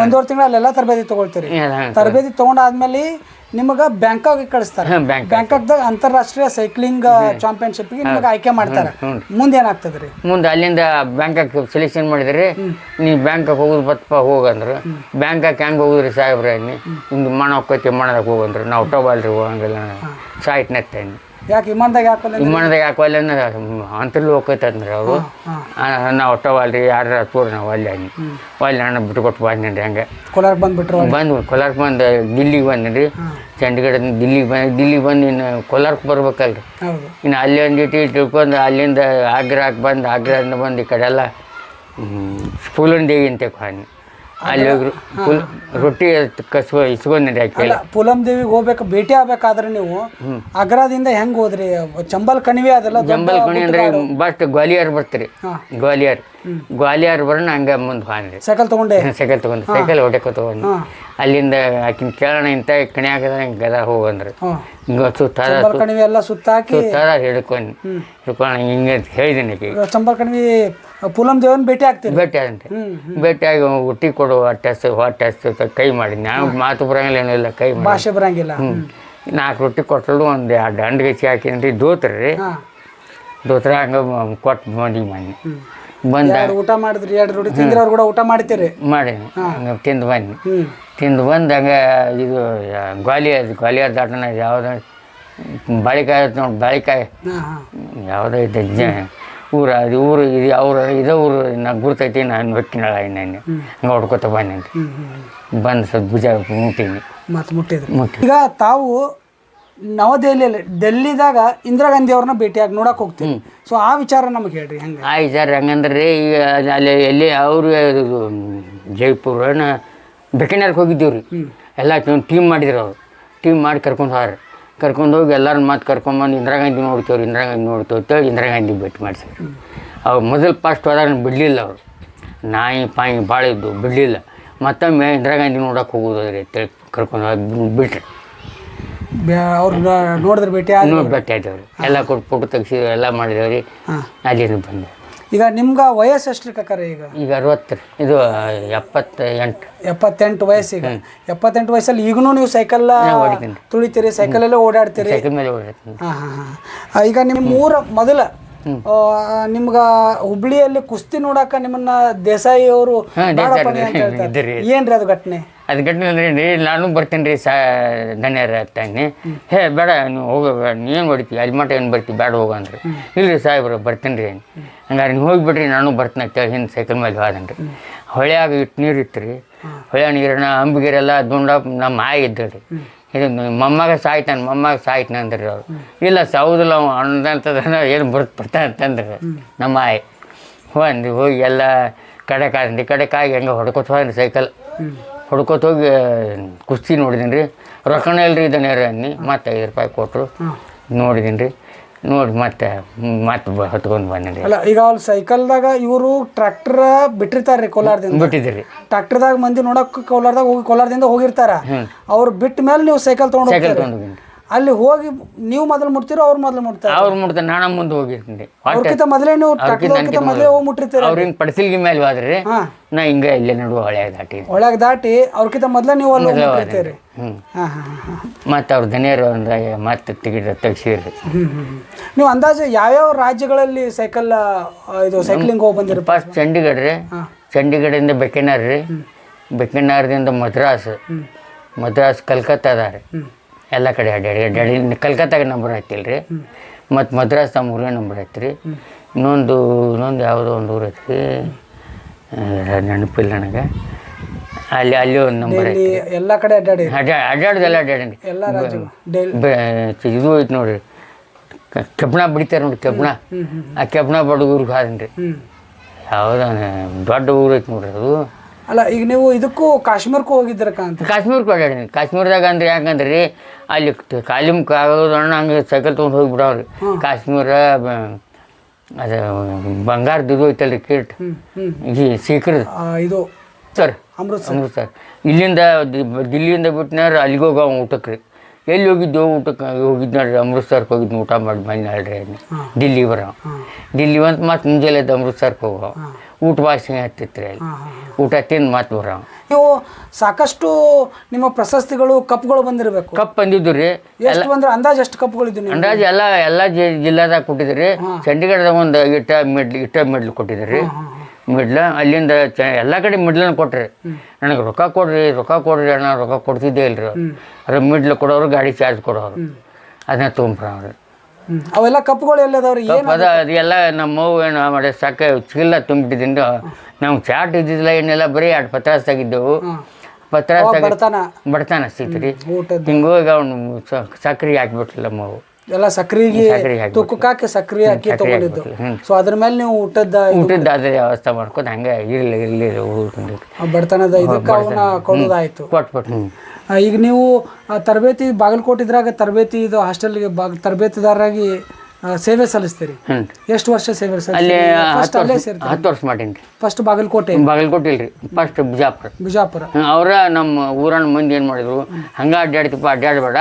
Speaker 1: ಒಂದೂವರೆ ತಿಂಗಳು ಅಲ್ಲೆಲ್ಲ ತರಬೇತಿ ತಗೊಳ್ತೀರಿ. ತರಬೇತಿ ತಗೊಂಡಾದ್ಮೇಲೆ ನಿಮಗೆ ಬ್ಯಾಂಕಾಕ್ ಕಳಿಸ್ತಾರೆ. ಬ್ಯಾಂಕಾಕ್ದಾಗ ಅಂತಾರಾಷ್ಟ್ರೀಯ ಸೈಕ್ಲಿಂಗ್ ಚಾಂಪಿಯನ್ಶಿಪ್ಗೆ ನಿಮಗೆ ಆಯ್ಕೆ ಮಾಡ್ತಾರೆ. ಮುಂದೆ ಏನಾಗ್ತದೆ ರೀ
Speaker 2: ಮುಂದೆ ಅಲ್ಲಿಂದ ಬ್ಯಾಂಕಾಕ್ ಸೆಲೆಕ್ಷನ್ ಮಾಡಿದ್ರಿ ನೀ ಬ್ಯಾಂಕಾಕ್ ಹೋಗುದು ಬತ್ತಪ್ಪ ಹೋಗಂದ್ರು ಬ್ಯಾಂಕಾಕ್ ಹೆಂಗೆ ಹೋಗುದ್ರಿ ಸಾಹೇಬ್ರಿ ನಿಮ್ದು ಮಣ ಹೋಗ್ತೈತಿ ಮಣದಾಗ ಹೋಗಂದ್ರು ನಾವು ಟೋಬಲ್ರಿ ಹೋಗಂಗಿಲ್ಲ. ಸಾಯ್ಟ್ ನೆತ್ತೇನಿ.
Speaker 1: ಯಾಕೆ ವಿಮಾನದಾಗ ಹಾಕೋಲ್ಲ
Speaker 2: ವಿಮಾನದಾಗ ಹಾಕೋಲ್ಲ ಅಲ್ಲಿ ಅಂತರ್ಲಿ ಹೋಗ್ತೈತೆ ಅಂದ್ರೆ ಅವರು ನಾವು ಒಟ್ಟವಲ್ರಿ ಯಾರು ತೋರಿ ನಾವು ಅಲ್ಲಿ ಅನ್ನಿ ಅಲ್ಲಿ ನಾನು ಬಿಟ್ಕೊಟ್ಟು ಬಂದ್ರಿ ಹಂಗೆ?
Speaker 1: ಕೋಲಾರ ಬಂದುಬಿಟ್ರು
Speaker 2: ಬಂದು ಕೋಲಾರಕ್ಕೆ ಬಂದು ದಿಲ್ಲಿಗೆ ಬಂದ್ರಿ ಚಂಡೀಗಢದಿಂದ ದಿಲ್ಲಿಗೆ ಬಂದು ದಿಲ್ಲಿಗೆ ಬಂದು ಇನ್ನು ಕೋಲಾರಕ್ಕೆ ಬರ್ಬೇಕಲ್ರಿ. ಇನ್ನು ಅಲ್ಲಿ ಒಂದು ಇಟ್ಟು ತಿಳ್ಕೊಂಡು ಅಲ್ಲಿಂದ ಆಗ್ರಾಕ್ಕೆ ಬಂದು ಆಗ್ರಾದಿಂದ ಬಂದು ಈ ಕಡೆ ಎಲ್ಲ ಸ್ಕೂಲನ್ ದೇವಿ ಅಂತ ಹಾನಿ ಅಲ್ಲಿ ಫುಲ್ ರೊಟ್ಟಿ ಇಸ್ಕೊಂಡ್ರಿ
Speaker 1: ಅಲ್ಲ ಪುಲಂ ದೇವಿಗೆ ಹೋಗ್ಬೇಕು ಭೇಟಿ ಆಗ್ಬೇಕಾದ್ರೆ ನೀವು ಆಗ್ರಾದಿಂದ ಹೆಂಗ್ ಹೋದ್ರಿ? ಚಂಬಲ್ ಕಣಿವೆ ಅದೆಲ್ಲ ಚಂಬಲ್
Speaker 2: ಜಂಬಲ್ ಕಣಿ ಅಂದ್ರೆ ಬಸ್ಟ್ ಗ್ವಾಲಿಯರ್ ಬರ್ತೀರಿ. ಗ್ವಾಲಿಯರ್. ಗ್ವಾಲಿಯರ್ ಬರೋಣ ಹಂಗೆ ಮುಂದೆ ಬಾಂದ್ರಿ
Speaker 1: ಸೈಕಲ್ ತಗೊಂಡೆ?
Speaker 2: ಸೈಕಲ್ ತೊಗೊಂಡು. ಸೈಕಲ್ ಹೊಡೆಕೋ ತೊಗೊಂಡು. ಅಲ್ಲಿಂದ ಆಕಿನ ಕೇಳೋಣ ಇಂಥ ಕಣಿ ಹಿಂಗೆ ಗದ ಹೋಗಂದ್ರೆ ಹಿಂಗೆ
Speaker 1: ಸುತ್ತಾರ ಎಲ್ಲ ಸುತ್ತಾಕಿ
Speaker 2: ಸುತ್ತಾರ ಹಿಡ್ಕೊಂಡು ಹಿಡ್ಕೊಂಡು ಹಿಂಗೆ ಅಂತ ಹೇಳಿದ್ದೀನಿ
Speaker 1: ಚಂಬಲ್ ಕಣಿವೆ ಪುಲಂ ದೇವನ್ ಭೇಟಿ ಆಗ್ತೀನಿ.
Speaker 2: ಭೇಟಿ
Speaker 1: ಆಗಂತೆ
Speaker 2: ಭೇಟಿಯಾಗಿ ಹುಟ್ಟಿ ಕೊಡು ಹೊಟ್ಟೆ ಹೊಟ್ಟೆಸ್ತು ಕೈ ಮಾಡಿ ನಾನು ಮಾತು ಬರಂಗಿಲ್ಲ ಏನಿಲ್ಲ ಕೈ ಮಾಡಿ
Speaker 1: ಭಾಷೆ ಬರಂಗಿಲ್ಲ.
Speaker 2: ನಾಲ್ಕು ರೊಟ್ಟಿ ಕೊಟ್ಟಳು ಒಂದು ಎರಡು ಅಂಡ್ಗಚ್ಚಿ ಹಾಕಿನ್ರಿ ದೋತ್ರಿ. ದೋತ್ರ ಹಂಗೆ ಕೊಟ್ಟು ಮಾಡಿ ಮನೆ ಬಂದ
Speaker 1: ಎರಡು ಊಟ ಮಾಡಿದ್ರಿ ಎರಡು ರೊಟ್ಟಿ ತಿಂದ್ರೆ ಅವ್ರು ಕೂಡ ಊಟ ಮಾಡ್ತೀರಿ
Speaker 2: ಮಾಡಿ. ಹಂಗೆ ತಿಂದು ಬನ್ನಿ ತಿಂದು ಬಂದು ಹಂಗೆ ಇದು ಗ್ವಾಲಿಯರ್ ಗ್ವಾಲಿಯರ್ ದಾಟನ ಯಾವ್ದು ಬಾಳಿಕಾಯಿ ನೋಡಿ ಬಾಳಿಕಾಯಿ
Speaker 1: ಹಾ ಹಾ.
Speaker 2: ಯಾವುದೋ ಇದೆ ಜ ಊರ ಅದು ಊರು ಇದು ಅವ್ರ ಇದೇ ಊರು ನಾನು ಗುರ್ತೈತಿ ನಾನು ಹೊಕ್ಕಿನಳ ಇನ್ನೇನು. ಹಂಗೆ ಹೊಡ್ಕೊತ ಬನ್ನಿ
Speaker 1: ಅಂತ
Speaker 2: ಬಂದು ಸ್ವಲ್ಪ ಭುಜ ಮುಟ್ಟೀನಿ.
Speaker 1: ಮತ್ತೆ ಮುಟ್ಟಿದ್ರು.
Speaker 2: ಮುಟ್ಟಿ.
Speaker 1: ಈಗ ತಾವು ನವದೆಹಲಿಯಲ್ಲಿ ಡೆಲ್ಲಿದಾಗ ಇಂದಿರಾ ಗಾಂಧಿ ಅವ್ರನ್ನ ಭೇಟಿಯಾಗಿ ನೋಡಕ್ ಹೋಗ್ತೀನಿ ಸೊ ಆ ವಿಚಾರ ನಮಗೆ ಹೇಳ್ರಿ ಹಂಗೆ?
Speaker 2: ಆಯ್ತು ಸರ್ ಹಂಗಂದ್ರೆ ರೀ ಈಗ ಅಲ್ಲಿ ಎಲ್ಲಿ ಅವರು ಇದು ಜೈಪುರನ ಬೆಕಿನಾರ್ಗೆ ಹೋಗಿದ್ದೀವಿ ರೀ ಎಲ್ಲ ಟೀಮ್ ಮಾಡಿದ್ರು ಅವರು. ಟೀಮ್ ಮಾಡಿ ಕರ್ಕೊಂಡು ಹೋಗ್ರಿ. ಕರ್ಕೊಂಡು ಹೋಗಿ ಎಲ್ಲರನ್ನ ಮಾತು ಕರ್ಕೊಂಬಂದು ಇಂದಿರಾ ಗಾಂಧಿ ನೋಡ್ತೇವ್ರಿ ಇಂದಿರಾ ಗಾಂಧಿ ನೋಡ್ತೇವೆ ಅಂತೇಳಿ ಇಂದಿರಾ ಗಾಂಧಿ ಭೇಟಿ ಮಾಡಿಸಿದ್ರು. ಅವ್ರು ಮೊದಲು ಫಸ್ಟ್ ಹೋದಾಗ ಬಿಡಲಿಲ್ಲ ಅವರು. ನಾಯಿ ಪಾಯಿ ಭಾಳ ಇದ್ದು ಬಿಡಲಿಲ್ಲ. ಮತ್ತೊಮ್ಮೆ ಇಂದಿರಾ ಗಾಂಧಿ ನೋಡೋಕೆ ಹೋಗೋದ್ರಿ ರೀ ಅಂತೇಳಿ ಕರ್ಕೊಂಡು ಹೋಗಿ ಬಿಟ್ರಿ.
Speaker 1: ಅವ್ರನ್ನ ನೋಡಿದ್ರೆ ಭೇಟಿ
Speaker 2: ನೋಡಿ ಭೇಟಿ ಆಯ್ತವ್ರಿ ಎಲ್ಲ ಕೊಟ್ಟು ಫೋಟೋ ತೆಗ್ಸಿ ಎಲ್ಲ ಮಾಡಿದೇವ್ರಿ.
Speaker 1: ಹಾಂ.
Speaker 2: ಅಲ್ಲಿಂದ ಬಂದೆ
Speaker 1: ಈಗ ನಿಮ್ಗೆ ವಯಸ್ಸು ಎಷ್ಟು ಕಕ್ಕರೆ ಈಗ?
Speaker 2: ಈಗ ಅರವತ್ತು ರೀ. ಇದು ಎಪ್ಪತ್ತ ಎಂಟು
Speaker 1: ಎಪ್ಪತ್ತೆಂಟು ಈಗ. ಎಪ್ಪತ್ತೆಂಟು ವಯಸ್ಸಲ್ಲಿ ಈಗನೂ ನೀವು ಸೈಕಲ್. ತುಳಿತೀರಿ ಸೈಕಲಲ್ಲೇ ಓಡಾಡ್ತೀರಿ?
Speaker 2: ಸೈಕಲ್ ಮೇಲೆ ಓಡಾಡ್ತೀನಿ.
Speaker 1: ಹಾಂ ಹಾಂ ಹಾಂ. ಈಗ ನಿಮ್ಮ ಊರ ಮೊದಲ ನಿಮ್ಗೆ ಹುಬ್ಳಿಯಲ್ಲಿ ಕುಸ್ತಿ ನೋಡಾಕ ನಿಮ್ಮನ್ನ ದೇಸಾಯಿ ಅವರು ಏನ್ರಿ ಅದು ಘಟನೆ?
Speaker 2: ಅದು ಗಟ್ಟಿನ ರೀ ನಾನು ಬರ್ತೀನಿ ರೀ ಸಾ ಧನ್ಯರ ತಾನೆ ಹೇ, ಬೇಡ ನೀವು ಹೋಗಬೇಡ ನೀನು ಹೊಡಿತೀವಿ ಅಲ್ಲಿ ಮಟ್ಟ ಏನು ಬರ್ತೀವಿ ಬೇಡ ಹೋಗು ಇಲ್ಲ ರೀ ಸಾಹೇಬ್ರ, ಬರ್ತೀನಿ ರೀ ಹಂಗಾರೆ ನೀವು ಹೋಗಿಬಿಡ್ರಿ, ನಾನು ಬರ್ತೀನಿ ಕೇಳಿ ಹಿಂದೆ ಸೈಕಲ್ ಮೇಲೆ ಹೋದನ್ರಿ ಹೊಳ್ಯಾಗ ಇಟ್ಟು ನೀರು ಇತ್ತು ರೀ ಹೊಳೆ ನೀರನ್ನ ಅಂಬಿಗಿರೆಲ್ಲ ದುಂಡ ನಮ್ಮ ಆಯಿ ಇದ್ದಳು ರೀ. ಇದು ಮೊಮ್ಮಗ ಸಾಯ್ತಾನೆ ಮೊಮ್ಮಗ ಸಾಯ್ತಾನೆ ಅಂದ್ರಿ ಅವ್ರು. ಇಲ್ಲ ಸೌದಿಲ್ಲ ಅವ ಅನ್ನಂತದ ಏನು ಬರ್ತ ಬರ್ತಾನೆ ಅಂತಂದ್ರೆ ನಮ್ಮ ಆಯಿ ಹೋಗಿ ಹೋಗಿ ಎಲ್ಲ ಕಡೆ ಕಾದ್ರಿ ಕಡೆ ಕಾಯಿ ಹೆಂಗೆ ಹೊಡ್ಕೊತ ಹೋದ್ರಿ ಸೈಕಲ್ ಹೊಡ್ಕೊತ ಹೋಗಿ ಕುಸ್ತಿ ನೋಡಿದ್ದೀನಿ ರೀ ರೊಕ್ಕನೇ ಇಲ್ರಿ ಇದನ್ನ ಅನ್ನಿ. ಮತ್ತೆ ಐದು ರೂಪಾಯಿ ಕೊಟ್ಟರು ನೋಡಿದ್ದೀನಿ ರೀ ನೋಡಿ ಮತ್ತೆ ಮತ್ತೆ ಬ ಹತ್ಕೊಂಡು ಬಂದೀನಿ ರೀ
Speaker 1: ಅಲ್ಲ ಈಗ ಅವ್ರು ಸೈಕಲ್ದಾಗ ಇವರು ಟ್ರ್ಯಾಕ್ಟರ್ ಬಿಟ್ಟಿರ್ತಾರ್ರಿ ಕೋಲಾರದಿಂದ.
Speaker 2: ಬಿಟ್ಟಿದ್ದೀರಿ.
Speaker 1: ಟ್ರ್ಯಾಕ್ಟರ್ದಾಗ ಮಂದಿ ನೋಡೋಕೆ ಕೋಲಾರದಾಗ ಹೋಗಿ ಕೋಲಾರದಿಂದ ಹೋಗಿರ್ತಾರೆ. ಅವ್ರು ಬಿಟ್ಟ ಮೇಲೆ ನೀವು ಸೈಕಲ್ ತೊಗೊಂಡು
Speaker 2: ಸೈಕಲ್ ತೊಗೊಂಡು
Speaker 1: ಅಲ್ಲಿ ಹೋಗಿ ನೀವು ಮೊದಲು ಮುಟ್ತೀರೋ ಅವ್ರು ಮೊದಲು ಮುಟ್ತಾರೆ.
Speaker 2: ಅವ್ರು ಮುಟ್ತಾರೆ ನಾನು ಮುಂದೆ ಹೋಗಿರ್ತೀನಿ.
Speaker 1: ಅವ್ರಕ್ಕಿಂತ ಮೊದಲೇ ನೀವು ಟ್ರ್ಯಾಕ್ಟರ್ ಮೊದಲೇ ಹೋಗಿ ಮುಟ್ಟಿರ್ತೀರ
Speaker 2: ಅವ್ರು ಹಿಂಗೆ ಪಡ್ಸಿಲ್ಗಿ ಮೇಲೆ ಹೋದ್ರಿ ನಾ ಹಿಂಗೆ ಇಲ್ಲೇ ನಡುವೆ ಹೊಳೆ ದಾಟಿ
Speaker 1: ಒಳಗೆ ದಾಟಿ ಅವ್ರಕ್ಕಿಂತ ಮೊದಲೇ ನೀವು ಅಲ್ಲಿ ಹೋಗಿರ್ತೀರಿ
Speaker 2: ಮತ್ತು ಅವ್ರು ಧನಿಯರು ಅಂದ್ರೆ ಮತ್ತೆ ಟಿಕೆಟ್ ತೆಗ್ಸಿರಿ.
Speaker 1: ನೀವು ಅಂದಾಜು ಯಾವ್ಯಾವ ರಾಜ್ಯಗಳಲ್ಲಿ ಸೈಕಲ್ ಇದು ಸೈಕ್ಲಿಂಗ್ ಹೋಗಿ ಬಂದಿರಿ?
Speaker 2: ಫಸ್ಟ್ ಚಂಡೀಗಢ ರೀ. ಚಂಡೀಗಢದಿಂದ ಬೆಕ್ಕಿನಾರ್ ರೀ. ಬೆಕ್ಕಿನಾರದಿಂದ ಮದ್ರಾಸ್. ಮದ್ರಾಸ್ ಕಲ್ಕತ್ತಾ ಅದ ರೀ ಎಲ್ಲ ಕಡೆ ಅಡ್ಡಾಡಿ ಅಡ್ಡಾಡಿ ಕಲ್ಕತ್ತಾಗ ನಂಬರ್ ಐತಿಲ್ಲ ರೀ ಮತ್ತು ಮದ್ರಾಸ್ ನಮ್ಮ ಊರಿನ ನಂಬರ್ ಐತಿ ರೀ ಇನ್ನೊಂದು ಇನ್ನೊಂದು ಯಾವುದೋ ಒಂದು ಊರು ಐತಿ ನೆನಪಿಲ್ಲ ನನಗೆ. ಅಲ್ಲಿ ಅಲ್ಲಿ ಒಂದು ನಂಬರ್ ಐತಿ
Speaker 1: ಎಲ್ಲ ಕಡೆ ಅಡ್ಡಾಡಿ
Speaker 2: ಅಡ್ಡಾ ಅಡ್ಡಾಡ್ದೆಲ್ಲ ಅಡ್ಡಾಡಿ ಇದು ಐತಿ ನೋಡಿರಿ. ಕೆಬ್ಬಣ ಬಿಡ್ತಾರೆ ನೋಡಿ ಕೆಬ್ಬಣ ಆ ಕೆಬ್ಬಣ ಬಡ ಊರಿಗೆ ಹಾದನ್ರಿ ಯಾವುದ ದೊಡ್ಡ ಊರು ಐತಿ ನೋಡ್ರಿ ಅದು.
Speaker 1: ಅಲ್ಲ ಈಗ ನೀವು ಇದಕ್ಕೂ ಕಾಶ್ಮೀರಕ್ಕೂ ಹೋಗಿದ್ದೀರಕ್ಕ ಅಂತ.
Speaker 2: ಕಾಶ್ಮೀರಕ್ಕೆ ಹೋಗ್ಯಾರ ಕಾಶ್ಮೀರದಾಗ ಅಂದ್ರೆ ಯಾಕಂದ್ರೆ ರೀ ಅಲ್ಲಿ ಕಾಲಿಮ್ ಆಗೋದಣ್ಣ ಹಂಗೆ ಸೈಕಲ್ ತೊಗೊಂಡು ಹೋಗಿಬಿಡವ್ರಿ. ಕಾಶ್ಮೀರ ಅದು ಬಂಗಾರದ್ದು ಇದು ಐತಲ್ರಿ ಕಿಟ್ ಈ ಸೀಕ್ರದ.
Speaker 1: ಇದು
Speaker 2: ಸರ್
Speaker 1: ಅಮೃತ್ಸರ್.
Speaker 2: ಅಮೃತ್ಸರ್. ಇಲ್ಲಿಂದ ದಿ- ದಿಲ್ಲಿಯಿಂದ ಬಿಟ್ನಾರ ಅಲ್ಲಿಗೆ ಹೋಗೋ ಊಟಕ್ಕೆ ರೀ. ಎಲ್ಲಿ ಹೋಗಿದ್ದು ಊಟಕ್ಕೆ ಹೋಗಿದ್ದು ನೋಡ್ರಿ ಅಮೃತ್ಸರ್ಗೆ ಹೋಗಿದ್ದು ಊಟ ಮಾಡಿ ಬಂದು ಅದನ್ನ ದಿಲ್ಲಿ ಬರೋ. ದಿಲ್ಲಿ ಬಂದು ಮತ್ತೆ ಮುಂಜಾನೆ ಎದ್ದು ಅಮೃತ್ಸರ್ಗೆ ಹೋಗೋ. ಊಟ ವಾಸನೆ ಹತ್ತಿತ್ತು ರೀ ಅಲ್ಲಿ. ಊಟ ತಿಂದು ಮತ್ತೆ ಬರೋ.
Speaker 1: ನೀವು ಸಾಕಷ್ಟು ನಿಮ್ಮ ಪ್ರಶಸ್ತಿಗಳು ಕಪ್ಗಳು ಬಂದಿರಬೇಕು.
Speaker 2: ಕಪ್ ಬಂದಿದ್ದು ರೀ.
Speaker 1: ಎಷ್ಟು ಬಂದ್ರೆ ಅಂದಾಜು ಎಷ್ಟು ಕಪ್ಗಳಿದ್ದು ನೀವು
Speaker 2: ಅಂದಾಜು ಎಲ್ಲ ಎಲ್ಲ ಜಿಲ್ಲಾದಾಗ ಕೊಟ್ಟಿದ್ರಿ ಚಂಡೀಗಢದಾಗ ಒಂದು ಇಟ್ಟ ಮೆಡ್ಲ್ ಇಟ್ಟ ಮೆಡ್ಲ್ ಕೊಟ್ಟಿದ್ರಿ ಮಿಡ್ಲ ಅಲ್ಲಿಂದ ಚ ಎಲ್ಲ ಕಡೆ ಮಿಡ್ಲನ್ನು ಕೊಟ್ರಿ. ನನಗೆ ರೊಕ್ಕ ಕೊಡ್ರಿ ರೊಕ್ಕ ಕೊಡ್ರಿ ಅಣ್ಣ ರೊಕ್ಕ ಕೊಡ್ತಿದ್ದೇ ಇಲ್ರಿ. ಅದ್ರ ಮಿಡ್ಲ್ ಕೊಡೋರು ಗಾಡಿ ಚಾರ್ಜ್ ಕೊಡೋರು. ಅದನ್ನ ತುಂಬ್ರಿ
Speaker 1: ಹ್ಮ್. ಅವೆಲ್ಲ ಕಪ್ಗಳು ಎಲ್ಲದವ್ರಿ?
Speaker 2: ಅದ ಅದೆಲ್ಲ ನಮ್ಮ ಏನು ಮಾಡಿ ಸಾಕ ಚಿಲ್ಲ ತುಂಬಿಟ್ಟಿದ್ದೀನಿ ನಮ್ಗೆ ಚಾಟ್ ಇದ್ದಿದ್ದಿಲ್ಲ ಏನೆಲ್ಲ ಬರೀ ಎರಡು ಪತ್ರಾಸ್ತಾಗಿದ್ದೆವು ಪತ್ರ
Speaker 1: ಬಡತನ
Speaker 2: ಬಡತಾನ ಸಿಕ್ತ್ರಿ ಹಿಂಗೋಗಿ ಅವನು ಸಕ್ಕರೆ ಹಾಕ್ಬಿಟ್ರಲ್ಲ ಮಗು
Speaker 1: ಎಲ್ಲ ಸಕ್ರಿಗೆ
Speaker 2: ತುಕ್ಕಾಕಿ.
Speaker 1: ತುಕ್ಕಕ್ಕೆ ಹಾಕಿ ಸಕ್ರೆ ಹಾಕಿ ತಗೊಂಡಿದ್ದು. ಸೊ ಅದ್ರ ಮೇಲೆ ನೀವು ಊಟದ
Speaker 2: ಊಟದ ಅದೇ ವ್ಯವಸ್ಥೆ ಮಾಡ್ಕೊಂಡು ಹಂಗೆ ಇರಲಿ
Speaker 1: ಆ ಬಡತನದ ಇದಕ್ಕೆ ಅವನ್ನ ಕೊಡೋದಾಯ್ತು.
Speaker 2: ಕೊಟ್ಬಿಟ್ಟು
Speaker 1: ಈಗ ನೀವು ತರಬೇತಿ ಬಾಗಲಕೋಟೆ ಇದ್ರಾಗ ತರಬೇತಿ ಇದು ಹಾಸ್ಟೆಲ್ಗೆ ಬಾಗ್ ತರಬೇತಿದಾರರಾಗಿ ಸೇವೆ ಸಲ್ಲಿಸ್ತೀರಿ. ಎಷ್ಟು ವರ್ಷ ಸೇವೆ
Speaker 2: ಅಲ್ಲಿ ಹತ್ತು ವರ್ಷ ಹತ್ತು ವರ್ಷ ಮಾಡೀನಿ
Speaker 1: ಫಸ್ಟ್ ಬಾಗಲಕೋಟೆ.
Speaker 2: ಬಾಗಲಕೋಟೆ ಇಲ್ರಿ. ಫಸ್ಟ್ ಬಿಜಾಪುರ.
Speaker 1: ಬಿಜಾಪುರ.
Speaker 2: ಅವರ ನಮ್ಮ ಊರನ್ನ ಮಂದಿ ಏನು ಮಾಡಿದ್ರು? ಹಂಗೆ ಅಡ್ಡಾಡ್ತಿಪ್ಪ ಅಡ್ಡಾಡ್ಬೇಡ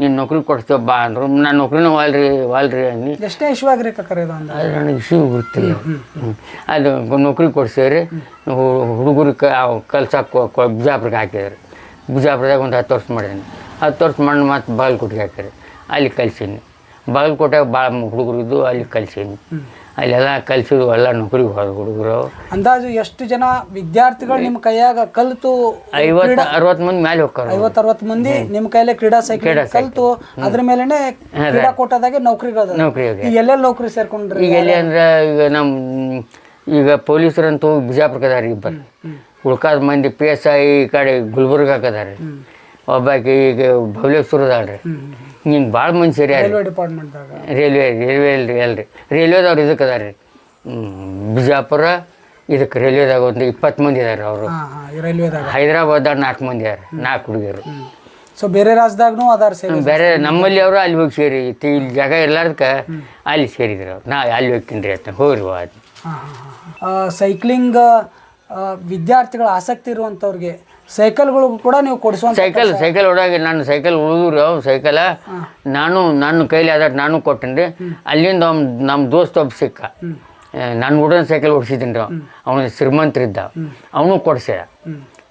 Speaker 2: ನೀನು ನೌಕರಿ ಕೊಡ್ತೀವ ಬಾ ಅಂದರು. ನಾನು ನೌಕರಿನೂ ವಾಲ್ರಿ ವಾಲ್ರಿ ಅನ್ನಿ
Speaker 1: ಎಷ್ಟೇ ಇಶ್ಯೂ ಆಗ್ರಿ ಕರೆಯೋದು ಅಂದ
Speaker 2: ನನಗೆ ಇಶ್ಯೂ ಗೊತ್ತಿಲ್ಲ. ಅದು ನೌಕರಿ ಕೊಡ್ಸೇರಿ. ಹುಡುಗರು ಕೆಲಸ ಬಿಜಾಪುರಕ್ಕೆ ಹಾಕಿದ್ರು. ಬಿಜಾಪುರದಾಗ ಒಂದು ಹತ್ತು ವರ್ಷ ಮಾಡಿದ್ದೀನಿ ಹತ್ತು ವರ್ಷ ಮಾಡಿ ಮತ್ತೆ ಬಾಗಲಕೋಟೆಗೆ ಹಾಕಿರಿ ಅಲ್ಲಿ ಕಲ್ಸೀನಿ ಬಾಗಲಕೋಟೆಗೆ ಭಾಳ ಹುಡುಗರು ಇದ್ದು ಅಲ್ಲಿ ಕಲ್ಸೀನಿ. ಅಲ್ಲೆಲ್ಲ ಕಲ್ಸಿದ್ವು ಎಲ್ಲ ನೌಕರಿಗೆ ಹೋದ ಹುಡುಗರು.
Speaker 1: ಅಂದಾಜು ಎಷ್ಟು ಜನ ವಿದ್ಯಾರ್ಥಿಗಳು ನಿಮ್ಮ ಕೈಯಾಗ ಕಲಿತು
Speaker 2: ಐವತ್ತು ಅರವತ್ತು ಮಂದಿ ಮೇಲೆ ಹೋಗ್ತಾರೆ
Speaker 1: ಐವತ್ತು ಅರವತ್ತು ಮಂದಿ ನಿಮ್ಮ ಕೈಲೇ ಕ್ರೀಡಾ ಸೈಕಲ್ ಕಲಿತು ಅದ್ರ ಕ್ರೀಡಾ ಕ್ರೀಡಾಕೂಟದಾಗೆ ನೌಕರಿಗಳು
Speaker 2: ನೌಕರಿ
Speaker 1: ಈಗ ಎಲ್ಲೆಲ್ಲಿ ನೌಕರಿ ಸೇರ್ಕೊಂಡ್ರಿ
Speaker 2: ಈಗ ಎಲ್ಲಿ ಅಂದ್ರೆ ಈಗ ನಮ್ಮ ಈಗ ಪೊಲೀಸರಂತೂ ಬಿಜಾಪುರಕ್ಕೆ ಅದಾರ ಇಬ್ಬರು. ಉಳ್ಕಾದ ಮಂದಿ ಪಿ ಎಸ್ ಐ ಈ ಕಡೆ ಗುಲ್ಬರ್ಗಕ್ಕೆ ಅದಾರ. ಒಬ್ಬಾಕಿ ಈಗ ಭವಲೇಶ್ವರ ರೀ ಹಿಂಗೆ ಭಾಳ ಮನುಷ್ಯ ರೀ
Speaker 1: ರೈಲ್ವೆ ಡಿಪಾರ್ಟ್ಮೆಂಟ್ದಾಗ
Speaker 2: ರೈಲ್ವೆ ರೈಲ್ವೆ ಅಲ್ರಿ ಅಲ್ರಿ. ರೈಲ್ವೆದವ್ರು ಇದಕ್ಕೆ ಅದಾರ. ರೀ ಬಿಜಾಪುರ ಇದಕ್ಕೆ ರೈಲ್ವೆದಾಗ ಒಂದು ಇಪ್ಪತ್ತು ಮಂದಿ ಇದಾರೆ ಅವರು.
Speaker 1: ರೈಲ್ವೆದಾಗ
Speaker 2: ಹೈದರಾಬಾದ್ದಾಗ ನಾಲ್ಕು ಮಂದಿ ಇದಾರೆ ನಾಲ್ಕು ಹುಡುಗಿಯರು
Speaker 1: ಸೊ ಬೇರೆ ರಾಜ್ಯದಾಗೂ ಅದಾರ ಸೇವೆ
Speaker 2: ಬೇರೆ ನಮ್ಮಲ್ಲಿ ಅವರು ಅಲ್ಲಿ ಹೋಗಿ ಸೇರಿ ಇಲ್ಲಿ ಜಾಗ ಇರ್ಲಾರ್ದಕ್ಕೆ ಅಲ್ಲಿ ಸೇರಿದ್ರು ಅವ್ರು. ನಾ ಅಲ್ಲಿ ಹೋಗ್ತೀನಿ ರೀ ಅಂತ ಹೋಗ್ರಿ ಅದು
Speaker 1: ಸೈಕ್ಲಿಂಗ್ ವಿದ್ಯಾರ್ಥಿಗಳ ಆಸಕ್ತಿ ಇರುವಂಥವ್ರಿಗೆ ಸೈಕಲ್ಗಳು ಕೂಡ ನೀವು ಕೊಡಿಸುವಂತ
Speaker 2: ಸೈಕಲ್ ಸೈಕಲ್ ಹೊಡಾಗಿ ನಾನು ಸೈಕಲ್ ಉಳಿದ್ರು ಸೈಕಲ್. ಸೈಕಲ ನಾನು ನನ್ನ ಕೈಲಿ ಆದಟ್ಟು ನಾನು ಕೊಟ್ಟಿನಿ ರೀ ಅಲ್ಲಿಂದ ಅವ್ನು ನಮ್ಮ ದೋಸ್ತ ಒಬ್ಬ ಸಿಕ್ಕ. ನಾನು ಉಡನ್ ಸೈಕಲ್ ಓಡಿಸಿದ್ದೀನಿ ರೀ ಅವನು ಶ್ರೀಮಂತರಿದ್ದ. ಅವನು ಕೊಡ್ಸ್ಯ.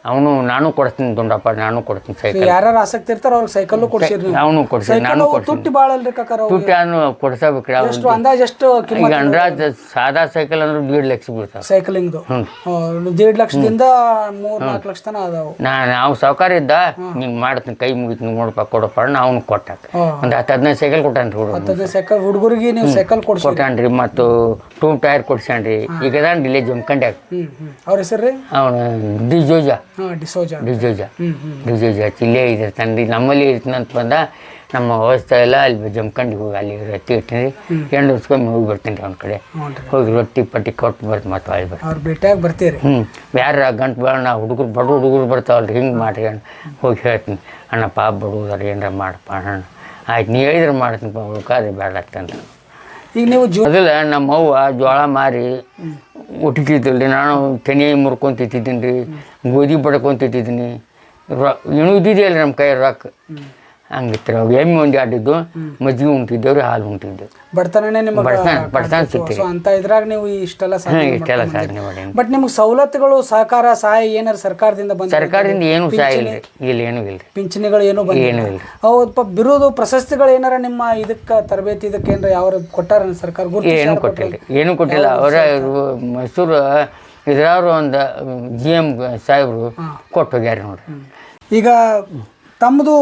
Speaker 2: ಅವನು ನಾನು ಕೊಡ್ತೀನಿ ದುಂಡಪ್ಪ ನಾನು ಕೊಡ್ತೀನಿ ಸೈಕಲ್
Speaker 1: ಯಾರು ಆಸಕ್ತಿ ಇರ್ತಾರ ಅವ್ರಿಗೆ ಸೈಕಲ್ ಕೊಡ್ಸಿರಿ
Speaker 2: ಅವನು ಕೊಡ್ಸಿ ನಾನು ಕೊಡ್ತೀನಿ
Speaker 1: ತುಟ್ಟಿ ಭಾಳ ಅಲ್ರಿ ಕಾಕರ
Speaker 2: ತುಟ್ಟಿ ಅವನು ಕೊಡ್ಸಬೇಕ್ರಿ ಅವ್ನು
Speaker 1: ಅಂದಾಜ್ ಎಷ್ಟು
Speaker 2: ಈಗ
Speaker 1: ಕಿಮ್ಮತ್
Speaker 2: ಸಾದಾ ಸೈಕಲ್ ಅಂದ್ರೆ ದೀಡ್ ಲಕ್ಷ ಬೀಳ್ತಾವೆ.
Speaker 1: ಸೈಕ್ಲಿಂಗ್ದು ದೀಡ್ ಲಕ್ಷದಿಂದ ಮೂರ್ ನಾಲ್ಕು ಲಕ್ಷ ತನ ಅದಾವ.
Speaker 2: ನಾ ನಾವು ಸಾವುಕಾರ ಇದ್ದ ಹಿಂಗೆ ಮಾಡ್ತೀನಿ ಕೈ ಮುಗಿತೀನಿ ನೋಡಪ್ಪ ಕೊಡಪ್ಪ ಅಣ್ಣ ಅವ್ನು ಕೊಟ್ಟಾಕ. ಒಂದು ಹತ್ತು ಹದಿನೈದು ಸೈಕಲ್ ಕೊಟ್ಟಾನ್ರಿ ಹುಡುಗ
Speaker 1: ಸೈಕಲ್ ಹುಡುಗರಿಗೆ ನೀವು ಸೈಕಲ್ ಕೊಡ್ಸಿ
Speaker 2: ಕೊಟ್ಟಾನ್ರಿ ಮತ್ತು ಟೂ ಟೈರ್ ಕೊಡ್ಸ್ಯಾನ್ರಿ. ಈಗ ಅದಾನ ಇಲ್ಲೇ ಜಮ್ಕಂಡ್ಯಾಗ.
Speaker 1: ಅವ್ರ ಹೆಸರು ರೀ
Speaker 2: ಅವನು ಡಿಜೋಜ
Speaker 1: ಹಾ ಡಿಸೋಜಾ
Speaker 2: ಡಿಜೋಜ ಇಲ್ಲೇ ಇದೆ ತಂದು ನಮ್ಮಲ್ಲಿ ಇರ್ತಂತ ಬಂದ ನಮ್ಮ ವ್ಯವಸ್ಥೆ ಎಲ್ಲ ಅಲ್ಲಿ ಜಮ್ಕಂಡಿಗೆ ಹೋಗಿ ಅಲ್ಲಿ ರೊಟ್ಟಿ ಇಟ್ಟಿನಿ. ಎಂಟು ಹೊಸ್ಕೊಂಡು ಹೋಗಿ ಬರ್ತೀನಿ ರೀ ಅವ್ನ ಕಡೆ. ಹೋಗಿ ರೊಟ್ಟಿ ಪಟ್ಟಿ ಕೊಟ್ಟು ಬರ್ತು ಮತ್ತೆ ಅಲ್ಲಿ ಬರ್ತೀನಿ.
Speaker 1: ಅವ್ರು ಭೇಟಿಯಾಗಿ ಬರ್ತೀರಿ?
Speaker 2: ಹ್ಞೂ ಯಾರ ಗಂಟು ಬೇಡ ಹುಡುಗರು ಬಡ ಹುಡುಗರು ಬರ್ತಾವಲ್ರಿ ಹಿಂಗೆ ಮಾಡ್ರಿ ಹೋಗಿ ಹೇಳ್ತೀನಿ. ಅಣ್ಣ ಪಾಪ ಬಡುವುದಾರ ಏನಾರ ಮಾಡಪ್ಪ ಅಣ್ಣ. ಆಯ್ತು ನೀ ಹೇಳಿದ್ರೆ ಮಾಡ್ತೀನಿ ಹುಡುಕಾದ್ರೆ ಬೇಡ ಆಗ್ತಾನೆ
Speaker 1: ಈಗ ನೀವು
Speaker 2: ಮೊದಲ ನಮ್ಮ ಅವ್ವ ಜೋಳ ಮಾರಿ ಉಟ್ಕಿದ್ದಿಲ್ಲ ನಾನು ತೆನೆ ಮುರ್ಕೊಂತಿದ್ದೀನಿ ರೀ ಗೋಧಿ ಬಡ್ಕೊಂತಿದ್ದೀನಿ ರೊ ಏನೂ ಇದ್ದಿದೆಯಲ್ಲ ನಮ್ಮ ಕೈ ರೊಕ್ಕ ಹಂಗಿತ್ತು. ಅವು ಎಮ್ಮೆ ಒಂದು ಆಡಿದ್ದು ಮಜ್ಜಿಗೆ ಉಂಟಿದ್ದವ್ರು ಹಾಲು ಉಂಟಿದ್ದೆವು
Speaker 1: ಬಡತನನೇ ನಿಮಗೆ
Speaker 2: ಬಡತನ ಬಡತನ
Speaker 1: ಸೊ ಅಂತ ಇದ್ರಾಗ ನೀವು ಇಷ್ಟೆಲ್ಲ
Speaker 2: ಹಾಂ ಇಷ್ಟೆಲ್ಲ ಸಾಧನೆ ಮಾಡೀನಿ
Speaker 1: ಬಟ್ ನಿಮ್ಗೆ ಸವಲತ್ತುಗಳು ಸಹಕಾರ ಸಹಾಯ ಏನಾರ ಸರ್ಕಾರದಿಂದ ಬಂದ
Speaker 2: ಸರ್ಕಾರದಿಂದ ಏನು ಸಹಾಯ ಇಲ್ಲ ಇಲ್ಲಿ ಏನೂ ಇಲ್ಲ.
Speaker 1: ಪಿಂಚಣಿಗಳು ಏನೂ ಬಂದ
Speaker 2: ಏನೂ ಇಲ್ಲ.
Speaker 1: ಬಿರುದು ಪ್ರಶಸ್ತಿಗಳು ಏನಾರ ನಿಮ್ಮ ಇದಕ್ಕೆ ತರಬೇತಿ ಇದಕ್ಕೆ ಏನಾರ ಯಾವ ಕೊಟ್ಟಾರ ಸರ್ಕಾರ? ಗುರುತು
Speaker 2: ಏನೂ ಕೊಟ್ಟಿಲ್ಲ ಏನು ಏನೂ ಕೊಟ್ಟಿಲ್ಲ ಅವರ ಮೈಸೂರು ಇದ್ರಾರು ಒಂದು ಜಿ ಎಂ ಸಾಹೇಬರು ಕೊಟ್ಟು ಹೋಗ್ಯಾರ ನೋಡ್ರಿ.
Speaker 1: ಈಗ ತಮ್ಮದು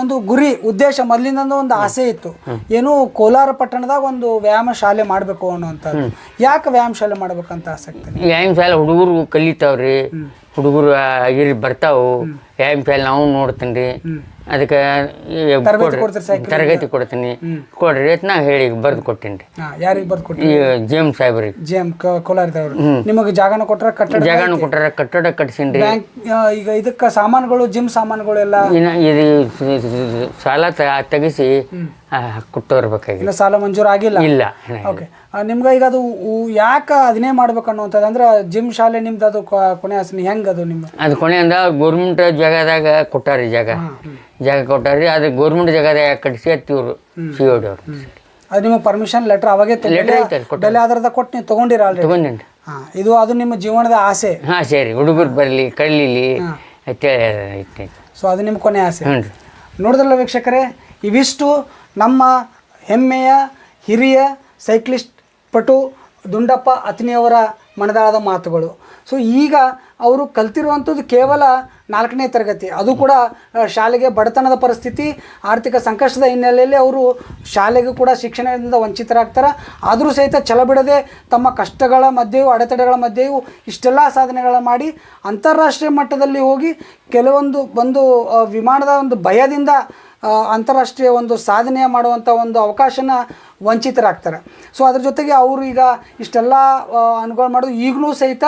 Speaker 1: ಒಂದು ಗುರಿ ಉದ್ದೇಶ ಮೊದಲಿಂದ ಒಂದು ಆಸೆ ಇತ್ತು. ಏನು ಕೋಲಾರ ಪಟ್ಟಣದಾಗ ಒಂದು ವ್ಯಾಯಾಮ ಶಾಲೆ ಮಾಡಬೇಕು ಅನ್ನೋಂಥದ್ದು ಯಾಕೆ ವ್ಯಾಯಾಮ ಶಾಲೆ ಮಾಡ್ಬೇಕಂತ ಆಸಕ್ತಿ
Speaker 2: ವ್ಯಾಯಾಮ ಶಾಲೆ ಹುಡುಗರು ಕಲಿತಾವ್ರಿ. ಹುಡುಗರು ಆಗಿರಿ ಬರ್ತಾವು. ವ್ಯಾಯಾಮ ಶಾಲೆ ನಾವು ನೋಡ್ತೀನಿ ರೀ ಅದಕ್ಕೆ ತರಗತಿ ಕೊಡ್ತೀನಿ. ಕೊಡ್ರಿ ಅಂತ ನಾ ಹೇಳಿ ಬರ್ದು ಕೊಟ್ಟೀನಿ
Speaker 1: ಯಾರಿಗೆ ಬರ್ದು ಕೊಟ್ಟಿ
Speaker 2: ಜೇಮ್ ಸಾಹೇಬ್ರಿಗೆ.
Speaker 1: ಜೇಮ್ ಎಂ ಕೋಲಾರದವರು ನಿಮಗೆ ಜಾಗನ ಕೊಟ್ಟರೆ ಕಟ್ಟಡ
Speaker 2: ಜಾಗನ ಕೊಟ್ಟರೆ ಕಟ್ಟಡ ಕಟ್ಸೀನಿ
Speaker 1: ಈಗ ಇದಕ್ಕೆ ಸಾಮಾನುಗಳು ಜಿಮ್ ಸಾಮಾನುಗಳು ಎಲ್ಲ
Speaker 2: ಇದು ಸಾಲ ತಗಿಸಿ ತೆಗಿಸಿ ಕೊಟ್ಟು
Speaker 1: ಬರ್ಬೇಕಾಗಿಲ್ಲ ಸಾಲ ಮಂಜೂರು ಆಗಿಲ್ಲ
Speaker 2: ಇಲ್ಲ.
Speaker 1: ಓಕೆ. ನಿಮ್ಗೆ ಈಗ ಅದು ಯಾಕೆ ಅದನ್ನೇ ಮಾಡ್ಬೇಕು ಅನ್ನುವಂಥದ್ದು? ಅಂದ್ರೆ ಜಿಮ್ ಶಾಲೆ ನಿಮ್ದು ಅದು ಕೊನೆ ಆಸನ ಹೆಂಗೆ ಅದು ನಿಮ್ಮ
Speaker 2: ಅದು ಕೊನೆ ಅಂದ ಗೌರ್ಮೆಂಟ್ ಜಾಗದಾಗ ಕೊಟ್ಟಾರಿ ಜಾಗ. ಜಾಗ ಕೊಟ್ಟಾರಿ ಅದು ಗೌರ್ಮೆಂಟ್ ಜಾಗದಾಗ ಕಟ್ಸಿ ಹತ್ತಿವ್ರು ಇವರು ಸಿ ಅವರು.
Speaker 1: ಅದು ನಿಮಗೆ ಪರ್ಮಿಷನ್ ಲೆಟರ್ ಅವಾಗೇ
Speaker 2: ಲೆಟರ್ ಅಲ್ಲಿ ಕೊಟ್ಟ
Speaker 1: ಆಧಾರದ ಕೊಟ್ಟು ನೀವು ತೊಗೊಂಡಿರ ಆಲ್ರೆಡಿ ಹಾಂ ಇದು ಅದು ನಿಮ್ಮ ಜೀವನದ ಆಸೆ.
Speaker 2: ಹಾಂ ಸರಿ. ಹುಡುಗರು ಬರಲಿ ಕಳೀಲಿ ಅಂತೇಳಿ ಐತೆ
Speaker 1: ಸೊ ಅದು ನಿಮ್ಮ ಕೊನೆ ಆಸೆ.
Speaker 2: ಹ್ಞೂ ರೀ.
Speaker 1: ನೋಡಿದ್ರಲ್ಲ ವೀಕ್ಷಕರೇ ಇವಿಷ್ಟು ನಮ್ಮ ಹೆಮ್ಮೆಯ ಹಿರಿಯ ಸೈಕ್ಲಿಸ್ಟ್ ಪಟು ದುಂಡಪ್ಪ ಅತ್ನಿಯವರ ಮನದಾಳದ ಮಾತುಗಳು. ಸೊ ಈಗ ಅವರು ಕಲ್ತಿರುವಂಥದ್ದು ಕೇವಲ ನಾಲ್ಕನೇ ತರಗತಿ. ಅದು ಕೂಡ ಶಾಲೆಗೆ ಬಡತನದ ಪರಿಸ್ಥಿತಿ, ಆರ್ಥಿಕ ಸಂಕಷ್ಟದ ಹಿನ್ನೆಲೆಯಲ್ಲಿ ಅವರು ಶಾಲೆಗೂ ಕೂಡ ಶಿಕ್ಷಣದಿಂದ ವಂಚಿತರಾಗ್ತಾರೆ. ಆದರೂ ಸಹಿತ ಛಲ ಬಿಡದೆ ತಮ್ಮ ಕಷ್ಟಗಳ ಮಧ್ಯೆಯೂ, ಅಡೆತಡೆಗಳ ಮಧ್ಯೆಯೂ ಇಷ್ಟೆಲ್ಲ ಸಾಧನೆಗಳ ಮಾಡಿ ಅಂತಾರಾಷ್ಟ್ರೀಯ ಮಟ್ಟದಲ್ಲಿ ಹೋಗಿ ಕೆಲವೊಂದು ಒಂದು ವಿಮಾನದ ಒಂದು ಭಯದಿಂದ ಅಂತಾರಾಷ್ಟ್ರೀಯ ಒಂದು ಸಾಧನೆ ಮಾಡುವಂಥ ಒಂದು ಅವಕಾಶನ ವಂಚಿತರಾಗ್ತಾರೆ. ಸೊ ಅದ್ರ ಜೊತೆಗೆ ಅವರು ಈಗ ಇಷ್ಟೆಲ್ಲ ಅನುಗಳು ಮಾಡೋದು ಈಗಲೂ ಸಹಿತ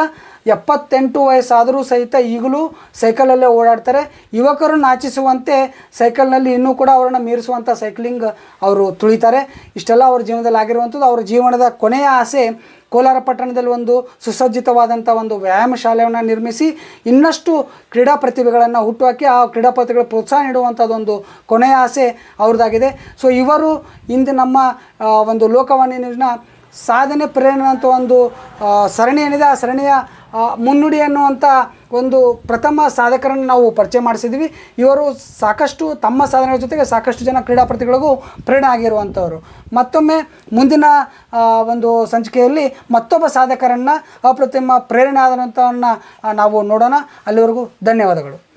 Speaker 1: ಎಪ್ಪತ್ತೆಂಟು ವಯಸ್ಸಾದರೂ ಸಹಿತ ಈಗಲೂ ಸೈಕಲಲ್ಲೇ ಓಡಾಡ್ತಾರೆ. ಯುವಕರು ನಾಚಿಸುವಂತೆ ಸೈಕಲ್ನಲ್ಲಿ ಇನ್ನೂ ಕೂಡ ಅವರನ್ನು ಮೀರಿಸುವಂಥ ಸೈಕ್ಲಿಂಗ್ ಅವರು ತುಳಿತಾರೆ. ಇಷ್ಟೆಲ್ಲ ಅವ್ರ ಜೀವನದಲ್ಲಿ ಆಗಿರುವಂಥದ್ದು. ಅವರ ಜೀವನದ ಕೊನೆಯ ಆಸೆ ಕೋಲಾರ ಪಟ್ಟಣದಲ್ಲಿ ಒಂದು ಸುಸಜ್ಜಿತವಾದಂಥ ಒಂದು ವ್ಯಾಯಾಮ ಶಾಲೆಯನ್ನು ನಿರ್ಮಿಸಿ ಇನ್ನಷ್ಟು ಕ್ರೀಡಾ ಪ್ರತಿಭೆಗಳನ್ನು ಹುಟ್ಟುಹಾಕಿ ಆ ಕ್ರೀಡಾ ಪ್ರತಿಭೆಗಳಿಗೆ ಪ್ರೋತ್ಸಾಹ ನೀಡುವಂಥದ್ದೊಂದು ಕೊನೆಯ ಆಸೆ ಅವ್ರದ್ದಾಗಿದೆ. ಸೊ ಇವರು ಇಂದು ನಮ್ಮ ಒಂದು ಲೋಕವಾಣಿ ಸಾಧನೆ ಪ್ರೇರಣೆ ಅಂತ ಒಂದು ಸರಣಿ ಏನಿದೆ, ಆ ಸರಣಿಯ ಮುನ್ನುಡಿ ಅನ್ನುವಂಥ ಒಂದು ಪ್ರಥಮ ಸಾಧಕರನ್ನು ನಾವು ಪರಿಚಯ ಮಾಡಿಸಿದ್ವಿ. ಇವರು ಸಾಕಷ್ಟು ತಮ್ಮ ಸಾಧನೆಗಳ ಜೊತೆಗೆ ಸಾಕಷ್ಟು ಜನ ಕ್ರೀಡಾಪತಿಗಳಿಗೂ ಪ್ರೇರಣೆ ಆಗಿರುವಂಥವರು ಮತ್ತೊಮ್ಮೆ ಮುಂದಿನ ಒಂದು ಸಂಚಿಕೆಯಲ್ಲಿ ಮತ್ತೊಬ್ಬ ಸಾಧಕರನ್ನು ಅಪ್ರತಿಮ ಪ್ರೇರಣೆ ಆದಂಥವನ್ನ ನಾವು ನೋಡೋಣ. ಅಲ್ಲಿವರೆಗೂ ಧನ್ಯವಾದಗಳು.